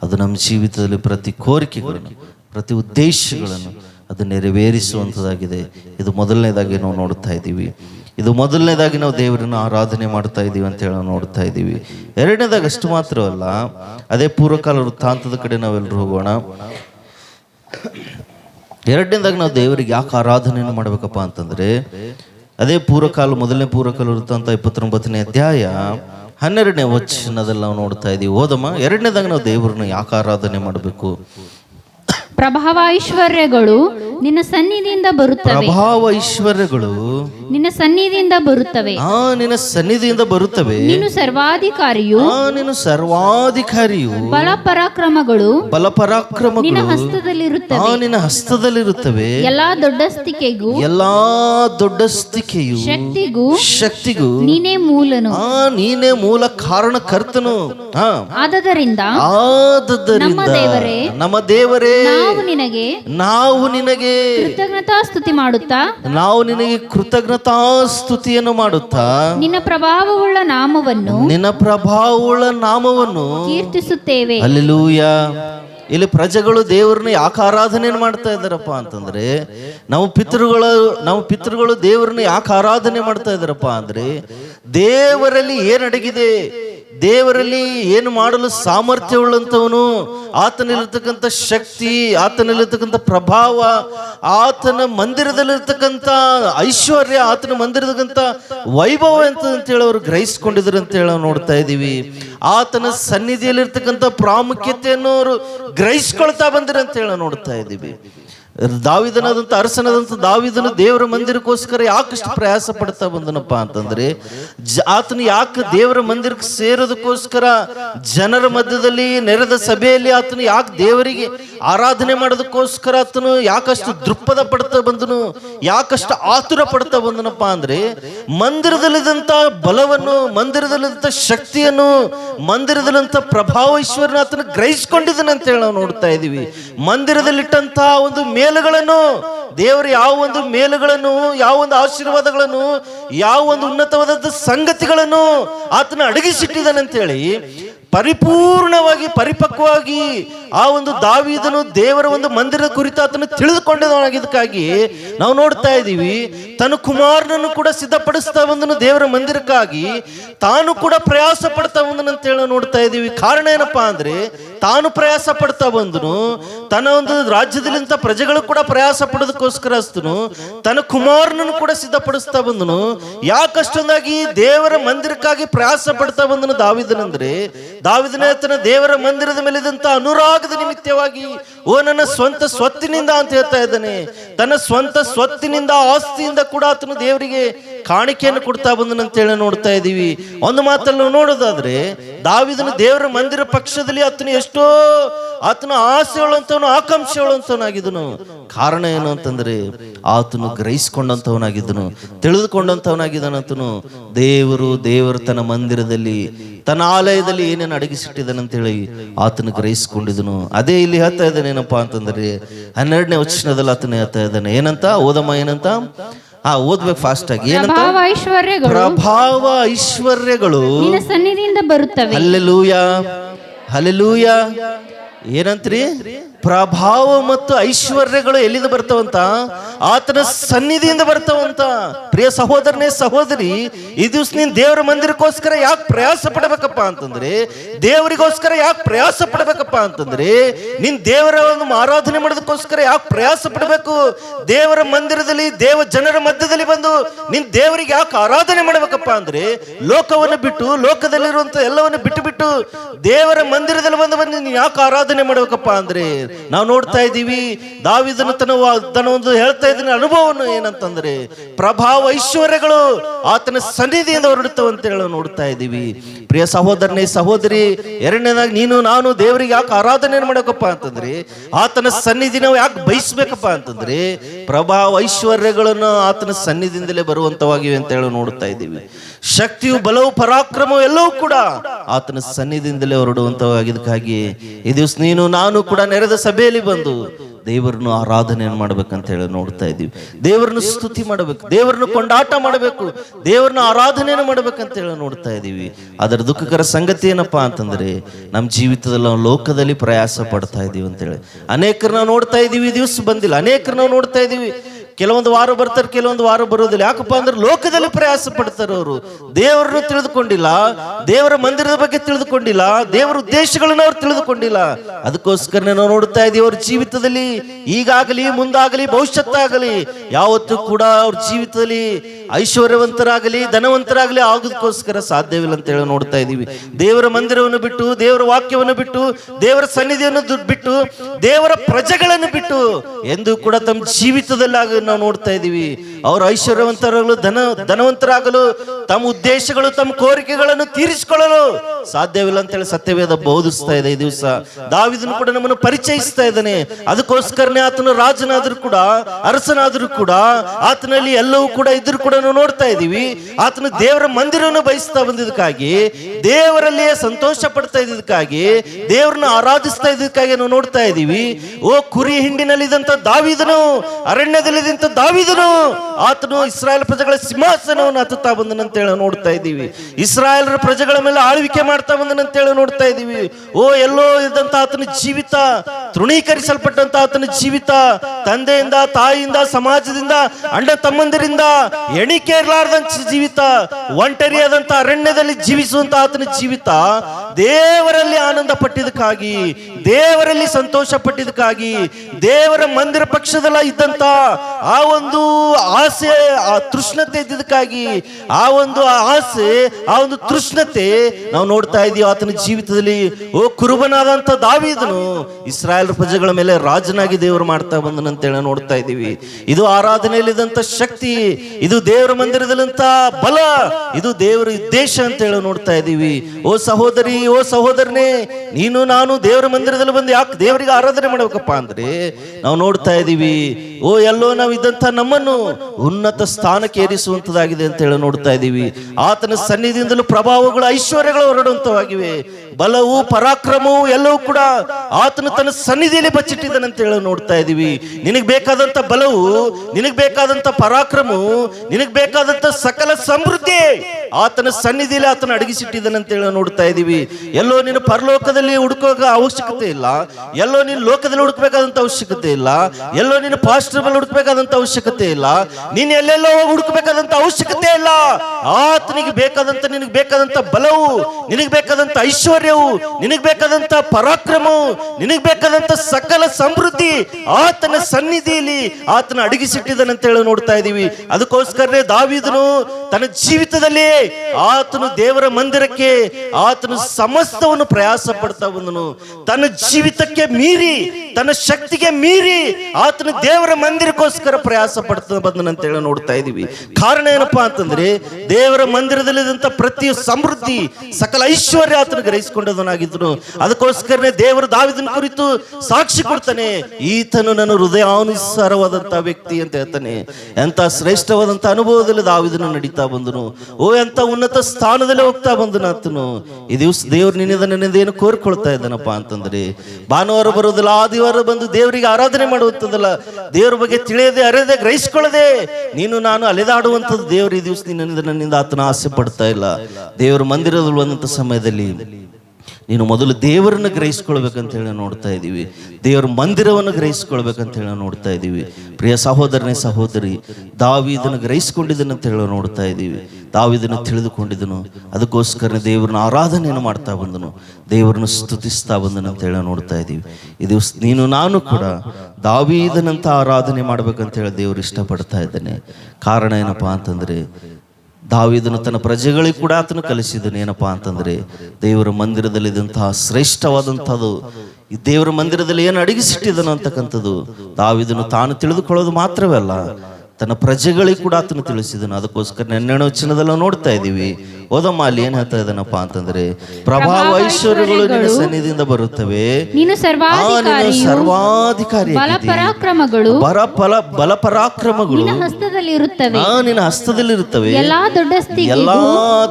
ಅದು ನಮ್ಮ ಜೀವಿತದಲ್ಲಿ ಪ್ರತಿ ಕೋರಿಕೆಗಳನ್ನು, ಪ್ರತಿ ಉದ್ದೇಶಗಳನ್ನು ಅದು ನೆರವೇರಿಸುವಂಥದ್ದಾಗಿದೆ. ಇದು ಮೊದಲನೇದಾಗಿ ನಾವು ನೋಡ್ತಾ ಇದ್ದೀವಿ. ಇದು ಮೊದಲನೇದಾಗಿ ನಾವು ದೇವರನ್ನು ಆರಾಧನೆ ಮಾಡ್ತಾ ಇದ್ದೀವಿ ಅಂತ ಹೇಳಿ ನೋಡ್ತಾ ಇದ್ದೀವಿ. ಎರಡನೇದಾಗಿ ಅಷ್ಟು ಮಾತ್ರವಲ್ಲ ಅದೇ ಪೂರ್ವಕಾಲ ವೃತ್ತಾಂತದ ಕಡೆ ನಾವೆಲ್ಲರೂ ಹೋಗೋಣ. ಎರಡನೇದಾಗಿ ನಾವು ದೇವರಿಗೆ ಯಾಕೆ ಆರಾಧನೆಯನ್ನು ಮಾಡಬೇಕಪ್ಪ ಅಂತಂದ್ರೆ, ಅದೇ ಪೂರ್ವಕಾಲ, ಮೊದಲನೇ ಪೂರ್ವಕಾಲ ವೃತ್ತಾಂತ ಇಪ್ಪತ್ತೊಂಬತ್ತನೇ ಅಧ್ಯಾಯ ಹನ್ನೆರಡನೇ ವಚನದಲ್ಲಿ ನಾವು ನೋಡ್ತಾ ಇದ್ದೀವಿ. ಓದಮ್ಮ ಎರಡನೇದಾಗಿ ನಾವು ದೇವರನ್ನ ಯಾಕೆ ಆರಾಧನೆ ಮಾಡಬೇಕು? ಪ್ರಭಾವ ಐಶ್ವರ್ಯಗಳು ನಿನ್ನ ಸನ್ನಿಧಿಯಿಂದ ಬರುತ್ತವೆ. ಪ್ರಭಾವ ಐಶ್ವರ್ಯಗಳು ನಿನ್ನ ಸನ್ನಿಧಿಯಿಂದ ಬರುತ್ತವೆ. ಆ ನಿನ್ನ ಸನ್ನಿಧಿಯಿಂದ ಬರುತ್ತವೆ. ನೀನು ಸರ್ವಾಧಿಕಾರಿಯು. ಆ ನೀನು ಸರ್ವಾಧಿಕಾರಿಯು. ಬಲ ಪರಾಕ್ರಮಗಳು ನಿನ್ನ ಹಸ್ತದಲ್ಲಿರುತ್ತವೆ. ಆ ನಿನ್ನ ಹಸ್ತದಲ್ಲಿರುತ್ತವೆ. ಎಲ್ಲಾ ದೊಡ್ಡಸ್ತಿಕೆಗೂ ಎಲ್ಲಾ ದೊಡ್ಡಸ್ತಿಕೆಯು ಶಕ್ತಿಗೂ ಶಕ್ತಿಗೂ ನೀನೇ ಮೂಲನು. ಆ ನೀನೇ ಮೂಲ ಕಾರಣಕರ್ತನು ಹಾ. ಆದದರಿಂದ ನಮ್ಮ ದೇವರೇ, ನಮ್ಮ ದೇವರೇ ನಾವು ನಿನಗೆ ನಾವು ನಿನಗೆ ಕೃತಜ್ಞತಾ ಸ್ತುತಿ ಮಾಡುತ್ತಾ? ನಾವು ನಿನಗೆ ಕೃತಜ್ಞತಾ ಸ್ತುತಿಯನ್ನು ಮಾಡುತ್ತಾ? ನಿನ್ನ ಪ್ರಭಾವವುಳ್ಳ ನಾಮವನ್ನು ನಿನ್ನ ಪ್ರಭಾವವುಳ್ಳ ನಾಮವನ್ನು ಕೀರ್ತಿಸುತ್ತೇವೆ. ಅಲ್ಲೆಲೂಯ ಇಲ್ಲಿ ಪ್ರಜೆಗಳು ದೇವರನ್ನ ಯಾಕೆ ಆರಾಧನೆ ಮಾಡ್ತಾ ಇದ್ದಾರಪ್ಪ ಅಂತಂದ್ರೆ ನಾವು ಪಿತೃಗಳು ನಾವು ಪಿತೃಗಳು ದೇವರನ್ನ ಯಾಕೆ ಆರಾಧನೆ ಮಾಡ್ತಾ ಇದ್ದಾರಪ್ಪ ಅಂದ್ರೆ ದೇವರಲ್ಲಿ ಏನಡಗಿದೆ ದೇವರಲ್ಲಿ ಏನು ಮಾಡಲು ಸಾಮರ್ಥ್ಯವುಳ್ಳಂಥವನು, ಆತನಲ್ಲಿರ್ತಕ್ಕಂಥ ಶಕ್ತಿ, ಆತನಲ್ಲಿರ್ತಕ್ಕಂಥ ಪ್ರಭಾವ, ಆತನ ಮಂದಿರದಲ್ಲಿರ್ತಕ್ಕಂಥ ಐಶ್ವರ್ಯ, ಆತನ ಮಂದಿರದಕ್ಕಂಥ ವೈಭವ ಅಂತ ಅಂತೇಳಿ ಅವರು ಗ್ರಹಿಸ್ಕೊಂಡಿದ್ರು ಅಂತೇಳಿ ನಾವು ನೋಡ್ತಾ ಇದ್ದೀವಿ. ಆತನ ಸನ್ನಿಧಿಯಲ್ಲಿರ್ತಕ್ಕಂಥ ಪ್ರಾಮುಖ್ಯತೆಯನ್ನು ಅವರು ಗ್ರಹಿಸ್ಕೊಳ್ತಾ ಬಂದಿರಂತೇಳಿ ನಾವು ನೋಡ್ತಾ ಇದ್ದೀವಿ. ದಾವಿದನಾದಂಥ ಅರಸನಾದಂಥ ದಾವಿದನ ದೇವರ ಮಂದಿರಕ್ಕೋಸ್ಕರ ಯಾಕಷ್ಟು ಪ್ರಯಾಸ ಪಡ್ತಾ ಬಂದನಪ್ಪ ಅಂತಂದ್ರೆ ಆತನು ಯಾಕೆ ದೇವರ ಮಂದಿರಕ್ಕೆ ಸೇರೋದಕ್ಕೋಸ್ಕರ ಜನರ ಮಧ್ಯದಲ್ಲಿ ನೆರೆದ ಸಭೆಯಲ್ಲಿ ಆತನು ಯಾಕೆ ದೇವರಿಗೆ ಆರಾಧನೆ ಮಾಡೋದಕ್ಕೋಸ್ಕರ ಆತನು ಯಾಕಷ್ಟು ದೃಪ್ಪದ ಪಡ್ತಾ ಬಂದನು, ಯಾಕಷ್ಟು ಆತುರ ಪಡ್ತಾ ಬಂದನಪ್ಪ ಅಂದ್ರೆ, ಮಂದಿರದಲ್ಲಿದ್ದಂಥ ಬಲವನ್ನು, ಮಂದಿರದಲ್ಲಿದ್ದಂಥ ಶಕ್ತಿಯನ್ನು ಮಂದಿರದಲ್ಲಿಂಥ ಪ್ರಭಾವ ಈಶ್ವರನ ಆತನು ಗ್ರಹಿಸ್ಕೊಂಡಿದ್ದಾನೆ ಅಂತ ಹೇಳಿ ನಾವು ನೋಡ್ತಾ ಇದ್ದೀವಿ ಮಂದಿರದಲ್ಲಿಟ್ಟಂತಹ ಒಂದು ಮೇಲುಗಳನ್ನು, ದೇವರು ಯಾವ ಒಂದು ಮೇಲುಗಳನ್ನು, ಯಾವ ಒಂದು ಆಶೀರ್ವಾದಗಳನ್ನು, ಯಾವ ಒಂದು ಉನ್ನತವಾದ ಸಂಗತಿಗಳನ್ನು ಆತನ ಅಡಗಿಸಿಟ್ಟಿದ್ದಾನೆ ಅಂತ ಹೇಳಿ ಪರಿಪೂರ್ಣವಾಗಿ, ಪರಿಪಕ್ವವಾಗಿ ಆ ಒಂದು ದಾವಿದನು ದೇವರ ಒಂದು ಮಂದಿರದ ಕುರಿತು ಆತನು ತಿಳಿದುಕೊಂಡಿದ್ದಕ್ಕಾಗಿ ನಾವು ನೋಡ್ತಾ ಇದ್ದೀವಿ, ತನ್ನ ಕುಮಾರನನ್ನು ಕೂಡ ಸಿದ್ಧಪಡಿಸ್ತಾ ಬಂದನು ದೇವರ ಮಂದಿರಕ್ಕಾಗಿ, ತಾನು ಕೂಡ ಪ್ರಯಾಸ ಪಡ್ತಾ ಅಂತ ಹೇಳಿ ನೋಡ್ತಾ ಇದ್ದೀವಿ. ಕಾರಣ ಏನಪ್ಪಾ ಅಂದ್ರೆ ತಾನು ಪ್ರಯಾಸ ಪಡ್ತಾ ಬಂದನು. ತನ್ನ ಒಂದು ರಾಜ್ಯದಲ್ಲಿಂತ ಪ್ರಜೆಗಳು ಕೂಡ ಪ್ರಯಾಸ ಪಡೋದಕ್ಕೋಸ್ಕರ ಅಸ್ತನು. ತನ್ನ ಕುಮಾರನನ್ನು ಕೂಡ ಸಿದ್ಧಪಡಿಸ್ತಾ ಬಂದನು. ಯಾಕಷ್ಟೊಂದಾಗಿ ದೇವರ ಮಂದಿರಕ್ಕಾಗಿ ಪ್ರಯಾಸ ಪಡ್ತಾ ಬಂದನು ದಾವಿದನಂದ್ರೆ. ದಾವಿದನ ತನ್ನ ದೇವರ ಮಂದಿರದ ಮೇಲಿದಂತ ಅನುರಾಗದ ನಿಮಿತ್ತವಾಗಿ, ಓ ನನ್ನ ಸ್ವಂತ ಸ್ವತ್ತಿನಿಂದ ಅಂತ ಹೇಳ್ತಾ ಇದ್ದಾನೆ. ತನ್ನ ಸ್ವಂತ ಸ್ವತ್ತಿನಿಂದ, ಆಸ್ತಿಯಿಂದ ಕೂಡ ಆತನು ದೇವರಿಗೆ ಕಾಣಿಕೆಯನ್ನು ಕೊಡ್ತಾ ಬಂದನಂತೇಳಿ ನೋಡ್ತಾ ಇದ್ದೀವಿ ಒಂದು ಮಾತಲ್ಲಿ ನೋಡೋದಾದ್ರೆ ದಾವಿದನು ದೇವರ ಮಂದಿರ ಪಕ್ಷದಲ್ಲಿ ಆತನು ಎಷ್ಟೋ ಆತನ ಆಸೆ ಹೇಳುವಂತವನು ಆಕಾಂಕ್ಷೆ ಕಾರಣ ಏನು ಅಂತಂದ್ರೆ, ಆತನು ಗ್ರಹಿಸಿಕೊಂಡಂಥವನಾಗಿದ್ದನು, ತಿಳಿದುಕೊಂಡಂಥವನಾಗಿದ್ದಾನಂತನು. ದೇವರು ದೇವರು ತನ್ನ ಮಂದಿರದಲ್ಲಿ, ತನ್ನ ಆಲಯದಲ್ಲಿ ಏನೇನು ಅಡಗಿಸಿಟ್ಟಿದ್ದಾನಂತೇಳಿ ಆತನು ಗ್ರಹಿಸಿಕೊಂಡಿದ್ದನು. ಅದೇ ಇಲ್ಲಿ ಹೇಳ್ತಾ ಇದ್ದಾನೆ ಏನಪ್ಪಾ ಅಂತಂದ್ರೆ, ಹನ್ನೆರಡನೇ ವಚನದಲ್ಲಿ ಆತನ ಹೇಳ್ತಾ ಇದ್ದಾನೆ, ಏನಂತ? ಓದಮ್ಮ, ಏನಂತ? ಹಾ ಓದ್ಬೇಕು ಫಾಸ್ಟ್ ಆಗಿ. ಏನಂತ? ಪ್ರಭಾವ ಐಶ್ವರ್ಯಗಳು. ಪ್ರಭಾವ ಐಶ್ವರ್ಯಗಳು. ನಿನ್ನ ಸನ್ನಿಧಿಯಿಂದ ಬರುತ್ತವೆ. ಅಲ್ಲೆಲೂಯ ಹಲ್ಲೆಲೂಯ ಏನಂತ್ರಿ? ಪ್ರಭಾವ ಮತ್ತು ಐಶ್ವರ್ಯಗಳು ಎಲ್ಲಿಂದ ಬರ್ತಾವಂತ? ಆತನ ಸನ್ನಿಧಿಯಿಂದ ಬರ್ತಾವಂತ. ಪ್ರಿಯ ಸಹೋದರನೇ, ಸಹೋದರಿ, ಈ ದಿವಸ ನೀನ್ ದೇವರ ಮಂದಿರಕ್ಕೋಸ್ಕರ ಯಾಕೆ ಪ್ರಯಾಸ ಪಡಬೇಕಪ್ಪ ಅಂತಂದ್ರೆ, ದೇವರಿಗೋಸ್ಕರ ಯಾಕೆ ಪ್ರಯಾಸ ಪಡಬೇಕಪ್ಪ ಅಂತಂದ್ರೆ, ನೀನ್ ದೇವರ ಒಂದು ಆರಾಧನೆ ಮಾಡೋದಕ್ಕೋಸ್ಕರ ಯಾಕೆ ಪ್ರಯಾಸ ಪಡಬೇಕು? ದೇವರ ಮಂದಿರದಲ್ಲಿ, ದೇವ ಜನರ ಮಧ್ಯದಲ್ಲಿ ಬಂದು ನೀನ್ ದೇವರಿಗೆ ಯಾಕೆ ಆರಾಧನೆ ಮಾಡಬೇಕಪ್ಪ ಅಂದ್ರೆ, ಲೋಕವನ್ನು ಬಿಟ್ಟು, ಲೋಕದಲ್ಲಿರುವಂತ ಎಲ್ಲವನ್ನು ಬಿಟ್ಟು ಬಿಟ್ಟು ದೇವರ ಮಂದಿರದಲ್ಲಿ ಬಂದು ಬಂದು ನೀನ್ ಯಾಕೆ ಆರಾಧನೆ ಮಾಡಬೇಕಪ್ಪ ಅಂದ್ರೆ ನಾವು ನೋಡ್ತಾ ಇದ್ದೀವಿ. ದಾವಿದನ ತನ್ನ ವ- ತನ್ನ ಒಂದು ಹೇಳ್ತಾ ಇದ್ದೀನಿ ಅನುಭವವನ್ನು ಏನಂತಂದ್ರೆ, ಪ್ರಭಾವ ಐಶ್ವರ್ಯಗಳು ಆತನ ಸನ್ನಿಧಿಯಿಂದ ಹೊರಡುತ್ತವೆ ಅಂತ ಹೇಳಿ ನೋಡ್ತಾ ಇದ್ದೀವಿ. ಪ್ರಿಯ ಸಹೋದರನೇ, ಸಹೋದರಿ, ಎರಡನೇದಾಗಿ ನೀನು, ನಾನು ದೇವರಿಗೆ ಯಾಕೆ ಆರಾಧನೆ ಮಾಡಬೇಕಪ್ಪ ಅಂತಂದ್ರೆ, ಆತನ ಸನ್ನಿಧಿ ನಾವು ಯಾಕೆ ಬಯಸ್ಬೇಕಪ್ಪ ಅಂತಂದ್ರೆ, ಪ್ರಭಾವ ಐಶ್ವರ್ಯಗಳನ್ನು ಆತನ ಸನ್ನಿಧಿಯಿಂದಲೇ ಬರುವಂತವಾಗಿವೆ ಅಂತ ಹೇಳಿ ನೋಡ್ತಾ ಇದ್ದೀವಿ. ಶಕ್ತಿಯು, ಬಲವು, ಪರಾಕ್ರಮವು ಎಲ್ಲವೂ ಕೂಡ ಆತನ ಸನ್ನಿಧಿಯಿಂದಲೇ ಹೊರಡುವಂತವಾಗಿದ್ದಕ್ಕಾಗಿ ಈ ದಿವಸ ನೀನು, ನಾನು ಕೂಡ ನೆರೆದ ಸಭೆಯಲ್ಲಿ ಬಂದು ದೇವರನ್ನು ಆರಾಧನೆಯನ್ನು ಮಾಡ್ಬೇಕಂತ ಹೇಳಿ ನೋಡ್ತಾ ಇದ್ದೀವಿ. ದೇವರನ್ನು ಸ್ತುತಿ ಮಾಡಬೇಕು, ದೇವರನ್ನು ಕೊಂಡಾಟ ಮಾಡಬೇಕು, ದೇವರನ್ನು ಆರಾಧನೆಯನ್ನು ಮಾಡ್ಬೇಕಂತ ಹೇಳಿ ನೋಡ್ತಾ ಇದ್ದೀವಿ. ಅದರ ದುಃಖಕರ ಸಂಗತಿ ಏನಪ್ಪಾ ಅಂತಂದ್ರೆ, ನಮ್ಮ ಜೀವಿತದಲ್ಲಿ ನಾವು ಲೋಕದಲ್ಲಿ ಪ್ರಯಾಸ ಪಡ್ತಾ ಇದ್ದೀವಿ ಅಂತೇಳಿ. ಅನೇಕರು ನಾವು ನೋಡ್ತಾ ಇದ್ದೀವಿ ದಿವಸ ಬಂದಿಲ್ಲ. ಅನೇಕರು ನಾವು ನೋಡ್ತಾ ಇದ್ದೀವಿ. ಕೆಲವೊಂದು ವಾರ ಬರ್ತಾರೆ, ಕೆಲವೊಂದು ವಾರ ಬರೋದಿಲ್ಲ ಯಾಕಪ್ಪ ಅಂದ್ರೆ ಲೋಕದಲ್ಲಿ ಪ್ರಯಾಸ ಪಡ್ತಾರೆ ಅವರು. ದೇವರನ್ನು ತಿಳಿದುಕೊಂಡಿಲ್ಲ. ದೇವರ ಮಂದಿರದ ಬಗ್ಗೆ ತಿಳಿದುಕೊಂಡಿಲ್ಲ. ದೇವರ ಉದ್ದೇಶಗಳನ್ನು ಅವ್ರು ತಿಳಿದುಕೊಂಡಿಲ್ಲ. ಅದಕ್ಕೋಸ್ಕರ ನಾವು ನೋಡ್ತಾ ಇದ್ದೀವಿ ಅವ್ರ ಜೀವಿತದಲ್ಲಿ. ಈಗಾಗಲಿ, ಮುಂದಾಗಲಿ, ಭವಿಷ್ಯತ್ತಾಗಲಿ, ಯಾವತ್ತೂ ಕೂಡ ಅವ್ರ ಜೀವಿತದಲ್ಲಿ ಐಶ್ವರ್ಯವಂತರಾಗಲಿ, ಧನವಂತರಾಗಲಿ ಆಗೋದಕ್ಕೋಸ್ಕರ ಸಾಧ್ಯವಿಲ್ಲ ಅಂತ ಹೇಳಿ ನೋಡ್ತಾ ಇದ್ದೀವಿ. ದೇವರ ಮಂದಿರವನ್ನು ಬಿಟ್ಟು, ದೇವರ ವಾಕ್ಯವನ್ನು ಬಿಟ್ಟು, ದೇವರ ಸನ್ನಿಧಿಯನ್ನು ಬಿಟ್ಟು, ದೇವರ ಪ್ರಜೆಗಳನ್ನು ಬಿಟ್ಟು ಎಂದು ಕೂಡ ತಮ್ಮ ಜೀವಿತದಲ್ಲಿ ಆಗ ನಾವು ನೋಡ್ತಾ ಇದೀವಿ ಅವರು ಐಶ್ವರ್ಯವಂತರಾಗಲು, ಧನ ಧನವಂತರಾಗಲು, ತಮ್ಮ ಉದ್ದೇಶಗಳು, ತಮ್ಮ ಕೋರಿಕೆಗಳನ್ನು ತೀರಿಸಿಕೊಳ್ಳಲು ಸಾಧ್ಯವಿಲ್ಲ ಅಂತ ಹೇಳಿ ಸತ್ಯವೇದ ಬೋಧಿಸ್ತಾ ಇದೆ ಈ ದಿವಸ. ದಾವಿದನು ಕೂಡ ನಮ್ಮನ್ನು ಪರಿಚಯಿಸ್ತಾ ಇದ್ದಾನೆ. ಅದಕ್ಕೋಸ್ಕರನೇ ಆತನು ರಾಜನಾದರೂ ಕೂಡ, ಅರಸನಾದರೂ ಕೂಡ, ಆತನಲ್ಲಿ ಎಲ್ಲವೂ ಕೂಡ ಇದ್ರೂ ಕೂಡ ನಾವು ನೋಡ್ತಾ ಇದ್ದೀವಿ. ಆತನು ದೇವರ ಮಂದಿರವನ್ನು ಬಯಸ್ತಾ ಬಂದಿದ್ದಕ್ಕಾಗಿ, ದೇವರಲ್ಲಿಯೇ ಸಂತೋಷ ಪಡ್ತಾ ಇದ್ದಕ್ಕಾಗಿ, ದೇವರನ್ನ ಆರಾಧಿಸ್ತಾ ಇದ್ದಕ್ಕಾಗಿ ನಾವು ನೋಡ್ತಾ ಇದ್ದೀವಿ. ಓ, ಕುರಿ ಹಿಂಡಿನಲ್ಲಿದ್ದಂಥ ದಾವಿದನು ಅರಣ್ಯದಲ್ಲಿದ್ದಂತ ದಾವಿದನು, ಆತನು ಇಸ್ರಾಯೇಲ್ ಪ್ರಜೆಗಳ ಸಿಂಹಾಸನವನ್ನು ಹತ್ತುತ್ತಾ ಬಂದನಂತೇಳಿ ನೋಡ್ತಾ ಇದ್ದೀವಿ. ರ ಪ್ರಜೆಗಳ ಮೇಲೆ ಆಳ್ವಿಕೆ ಮಾಡ್ತಾ ಬಂದನಂತೇಳಿ ನೋಡ್ತಾ ಇದ್ದೀವಿ. ಓ, ಎಲ್ಲೋ ಇದ್ದಂತ ಆತನ ಜೀವಿತ ತೃಣೀಕರಿಸಲ್ಪಟ್ಟಂತ ಆತನ ಜೀವಿತ, ತಂದೆಯಿಂದ, ತಾಯಿಯಿಂದ, ಸಮಾಜದಿಂದ, ಅಣ್ಣ ತಮ್ಮಂದಿರಿಂದ ಎಣಿಕೆ ಇರಲಾರ್ದಂತ ಜೀವಿತ ಒಂಟರಿಯಾದಂತ ಅರಣ್ಯದಲ್ಲಿ ಜೀವಿಸುವಂತ ಆತನ ಜೀವಿತ, ದೇವರಲ್ಲಿ ಆನಂದ ಪಟ್ಟಿದ್ದಕ್ಕಾಗಿ, ದೇವರಲ್ಲಿ ಸಂತೋಷ ಪಟ್ಟಿದ್ದಕ್ಕಾಗಿ, ದೇವರ ಮಂದಿರ ಪಕ್ಷದಲ್ಲ ಇದ್ದಂತ ಆ ಒಂದು ಆಸೆ, ಆ ತೃಷ್ಣತೆ ಇದ್ದಿದ್ದಕ್ಕಾಗಿ, ಆ ಒಂದು ಆಸೆ, ಆ ಒಂದು ತೃಷ್ಣತೆ ನಾವು ನೋಡ್ತಾ ಇದೀವಿ ಆತನ ಜೀವಿತದಲ್ಲಿ. ಓ ಕುರುಬನಾದಂತ ದಾವಿದನು ಇಸ್ರಾಯೇಲ್ ಪ್ರಜೆಗಳ ಮೇಲೆ ರಾಜನಾಗಿ ದೇವರು ಮಾಡ್ತಾ ಬಂದನಂತೇಳಿ ನೋಡ್ತಾ ಇದ್ದೀವಿ ಇದು ಆರಾಧನೆಯಲ್ಲಿದ್ದಂತ ಶಕ್ತಿ, ಇದು ದೇವರ ಮಂದಿರದಲ್ಲಂತ ಬಲ. ಇದು ದೇವರ ಉದ್ದೇಶ ಅಂತ ಹೇಳಿ ನೋಡ್ತಾ ಇದ್ದೀವಿ. ಓ ಸಹೋದರಿ, ಓ ಸಹೋದರನೇ, ನೀನು, ನಾನು ದೇವರ ಮಂದಿರದಲ್ಲಿ ಬಂದು ಯಾಕೆ ದೇವರಿಗೆ ಆರಾಧನೆ ಮಾಡ್ಬೇಕಪ್ಪ ಅಂದ್ರೆ ನಾವು ನೋಡ್ತಾ ಇದ್ದೀವಿ. ಓ, ಎಲ್ಲೋ ನಾವು ಇದ್ದಂತ ನಮ್ಮನ್ನು ಉನ್ನತ ಸ್ಥಾನಕ್ಕೆ ಏರಿಸುವಂತದಾಗಿದೆ ಅಂತ ಹೇಳಿ ನೋಡ್ತಾ ಇದ್ದೀವಿ. ಆತನ ಸನ್ನಿಧಿಯಿಂದಲೂ ಪ್ರಭಾವಗಳು ಐಶ್ವರ್ಯಗಳು ಹೊರಡುವಂತವಾಗಿವೆ. ಬಲವು ಪರಾಕ್ರಮವು ಎಲ್ಲವೂ ಕೂಡ ಆತನು ತನ್ನ ಸನ್ನಿಧಿಯಲ್ಲಿ ಬಚ್ಚಿಟ್ಟಿದ್ದಾನೆ ಅಂತ ಹೇಳಿ ನೋಡ್ತಾ ಇದ್ದೀವಿ. ನಿನಗೆ ಬೇಕಾದಂತ ಬಲವು, ನಿನಗೆ ಬೇಕಾದಂತ ಪರಾಕ್ರಮವು, ನಿನಗೆ ಬೇಕಾದಂತ ಸಕಲ ಸಮೃದ್ಧಿ ಆತನ ಸನ್ನಿಧಿಯಲ್ಲಿ ಆತನ ಅಡಗಿಸಿಟ್ಟಿದ್ದಾನೆ ಅಂತ ಹೇಳಿ ನೋಡ್ತಾ ಇದ್ದೀವಿ. ಎಲ್ಲೋ ನೀನು ಪರಲೋಕದಲ್ಲಿ ಹುಡುಕೋ ಅವಶ್ಯಕತೆ ಇಲ್ಲ. ಎಲ್ಲೋ ನೀನು ಲೋಕದಲ್ಲಿ ಹುಡುಕಬೇಕಾದಂತ ಅವಶ್ಯಕತೆ ಇಲ್ಲ. ಎಲ್ಲೋ ನೀನು ಹುಡುಕಬೇಕಾದಂತ ಅವಶ್ಯಕತೆ ಇಲ್ಲ. ನೀನು ಎಲ್ಲೆಲ್ಲೋ ಹೋಗಿ ಹುಡುಕಬೇಕಾದಂತ ಅವಶ್ಯಕತೆ ಇಲ್ಲ. ಆತನಿಗೆ ಬೇಕಾದಂತ ನಿನಗೆ ಬೇಕಾದಂತ ಬಲವು, ನಿನಗೆ ಬೇಕಾದಂತ ಐಶ್ವರ್ಯವು, ನಿನಗೆ ಬೇಕಾದಂತ ಪರಾಕ್ರಮವು, ನಿನಗೆ ಬೇಕಾದಂತ ಸಕಲ ಸಮೃದ್ಧಿ ಆತನ ಸನ್ನಿಧಿಯಲ್ಲಿ ಆತನ ಅಡಗಿಸಿಟ್ಟಿದ್ದಾನೆ ಅಂತ ಹೇಳಿ ನೋಡ್ತಾ ಇದ್ದೀವಿ. ಅದಕ್ಕೋಸ್ಕರನೇ ದಾವಿದನು ತನ್ನ ಜೀವಿತದಲ್ಲಿ ಆತನು ದೇವರ ಮಂದಿರಕ್ಕೆ ಆತನು ಸಮಸ್ತವನ್ನು ಪ್ರಯಾಸ ಪಡ್ತಾ ಬಂದನು. ತನ್ನ ಜೀವಿತಕ್ಕೆ ಮೀರಿ, ತನ್ನ ಶಕ್ತಿಗೆ ಮೀರಿ ಆತನು ದೇವರ ಮಂದಿರಕ್ಕೋಸ್ಕರ ಪ್ರಯಾಸ ಪಡ್ತಾ ಬಂದನು ಅಂತ ಹೇಳಿ ನೋಡ್ತಾ ಇದೀವಿ ಕಾರಣ ಏನಪ್ಪಾ ಅಂತಂದ್ರೆ, ದೇವರ ಮಂದಿರದಲ್ಲಿದ್ದಂತ ಪ್ರತಿ ಸಮೃದ್ಧಿ, ಸಕಲ ಐಶ್ವರ್ಯ ಆತನ ಗ್ರಹಿಸಿಕೊಂಡವನಾಗಿದ್ದನು. ಅದಕ್ಕೋಸ್ಕರನೇ ದೇವರ ದಾವಿದನ ಕುರಿತು ಸಾಕ್ಷಿ ಕೊಡ್ತಾನೆ. ಈತನು ನನ್ನ ಹೃದಯಾನುಸಾರವಾದಂತ ವ್ಯಕ್ತಿ ಅಂತ ಹೇಳ್ತಾನೆ. ಎಂತ ಶ್ರೇಷ್ಠವಾದಂತ ಅನುಭವದಲ್ಲಿ ದಾವಿದನು ನಡೀತಾ ಬಂದನು. ಓ ಎಂತ ಉನ್ನತ ಸ್ಥಾನದಲ್ಲಿ ಹೋಗ್ತಾ ಬಂದನು ಆತನು. ಈ ದಿವಸ ದೇವ್ರು ನಿನ್ನಿಂದ ನನ್ನಿಂದ ಕೋರ್ಕೊಳ್ತಾ ಇದ್ದಾನಪ್ಪ ಅಂತಂದ್ರೆ, ಭಾನುವಾರ ಬರೋದಿಲ್ಲ ಆದಿವಾರ ಬಂದು ದೇವರಿಗೆ ಆರಾಧನೆ ಮಾಡುವಂಥದ್ದಲ್ಲ. ದೇವ್ರ ಬಗ್ಗೆ ತಿಳಿಯದೆ, ಅರಿಯದೆ, ಗ್ರಹಿಸ್ಕೊಳ್ಳದೆ ನೀನು, ನಾನು ಅಲೆದಾಡುವಂಥದ್ದು ದೇವರು ಈ ದಿವಸ ನಿನ್ನಿಂದ ನನ್ನಿಂದ ಆತನ ಆಸೆ ಪಡ್ತಾ ಇಲ್ಲ. ದೇವರ ಮಂದಿರದಲ್ಲಿ ಬಂದಂಥ ಸಮಯದಲ್ಲಿ ನೀನು ಮೊದಲು ದೇವರನ್ನು ಗ್ರಹಿಸ್ಕೊಳ್ಬೇಕಂತ ಹೇಳಿ ನೋಡ್ತಾ ಇದ್ದೀವಿ. ದೇವರ ಮಂದಿರವನ್ನು ಗ್ರಹಿಸ್ಕೊಳ್ಬೇಕಂತ ಹೇಳಿ ನೋಡ್ತಾ ಇದ್ದೀವಿ. ಪ್ರಿಯ ಸಹೋದರನೇ ಸಹೋದರಿ, ದಾವಿದನ್ನು ಗ್ರಹಿಸ್ಕೊಂಡಿದ್ದನ್ನು ಅಂತ ಹೇಳಿ ನೋಡ್ತಾ ಇದ್ದೀವಿ. ದಾವಿದನ್ನು ತಿಳಿದುಕೊಂಡಿದ್ದನು. ಅದಕ್ಕೋಸ್ಕರ ದೇವರನ್ನ ಆರಾಧನೆಯನ್ನು ಮಾಡ್ತಾ ಬಂದನು. ದೇವರನ್ನು ಸ್ತುತಿಸ್ತಾ ಬಂದನು ಅಂತ ಹೇಳಿ ನೋಡ್ತಾ ಇದ್ದೀವಿ. ಇದು ನೀನು, ನಾನು ಕೂಡ ದಾವೀದನಂತ ಆರಾಧನೆ ಮಾಡ್ಬೇಕಂತ ಹೇಳಿ ದೇವರು ಇಷ್ಟಪಡ್ತಾ ಇದ್ದಾನೆ. ಕಾರಣ ಏನಪ್ಪಾ ಅಂತಂದ್ರೆ ದಾವಿದನು ತನ್ನ ಪ್ರಜೆಗಳಿಗೆ ಕೂಡ ಆತನು ಕಲಿಸಿದನು. ಏನಪ್ಪಾ ಅಂತಂದ್ರೆ ದೇವರ ಮಂದಿರದಲ್ಲಿದ್ದಂತಹ ಶ್ರೇಷ್ಠವಾದಂಥದ್ದು, ಈ ದೇವರ ಮಂದಿರದಲ್ಲಿ ಏನು ಅಡಗಿಸಿಟ್ಟಿದನು ಅಂತಕ್ಕಂಥದ್ದು ದಾವಿದನು ತಾನು ತಿಳಿದುಕೊಳ್ಳೋದು ಮಾತ್ರವೇ ಅಲ್ಲ, ತನ್ನ ಪ್ರಜೆಗಳಿಗೆ ಕೂಡ ಆತನು ತಿಳಿಸಿದನು. ಅದಕ್ಕೋಸ್ಕರ ನೆನ್ನೆಣ ವಚನದಲ್ಲಿ ನೋಡ್ತಾ ಇದ್ದೀವಿ. ಓದಮ್ಮ ಅಲ್ಲಿ ಏನ್ ಹೇಳ್ತಾ ಇದ್ದಾನಪ್ಪ ಅಂತಂದ್ರೆ ಪ್ರಭಾವ ಐಶ್ವರ್ಯಗಳು ನಿನ್ನ ಸನ್ನಿಧಿಯಿಂದ ಬರುತ್ತವೆ. ನೀನು ಸರ್ವಾಧಿಕಾರಿ ಬಲಪರಾಕ್ರಮಗಳು ಬರ ಫಲ ಬಲ ಪರಾಕ್ರಮಗಳು ನಿನ್ನ ಹಸ್ತದಲ್ಲಿರುತ್ತವೆ ಆ ನಿನ್ನ ಹಸ್ತದಲ್ಲಿರುತ್ತವೆ ಎಲ್ಲಾ ದೊಡ್ಡ ಎಲ್ಲಾ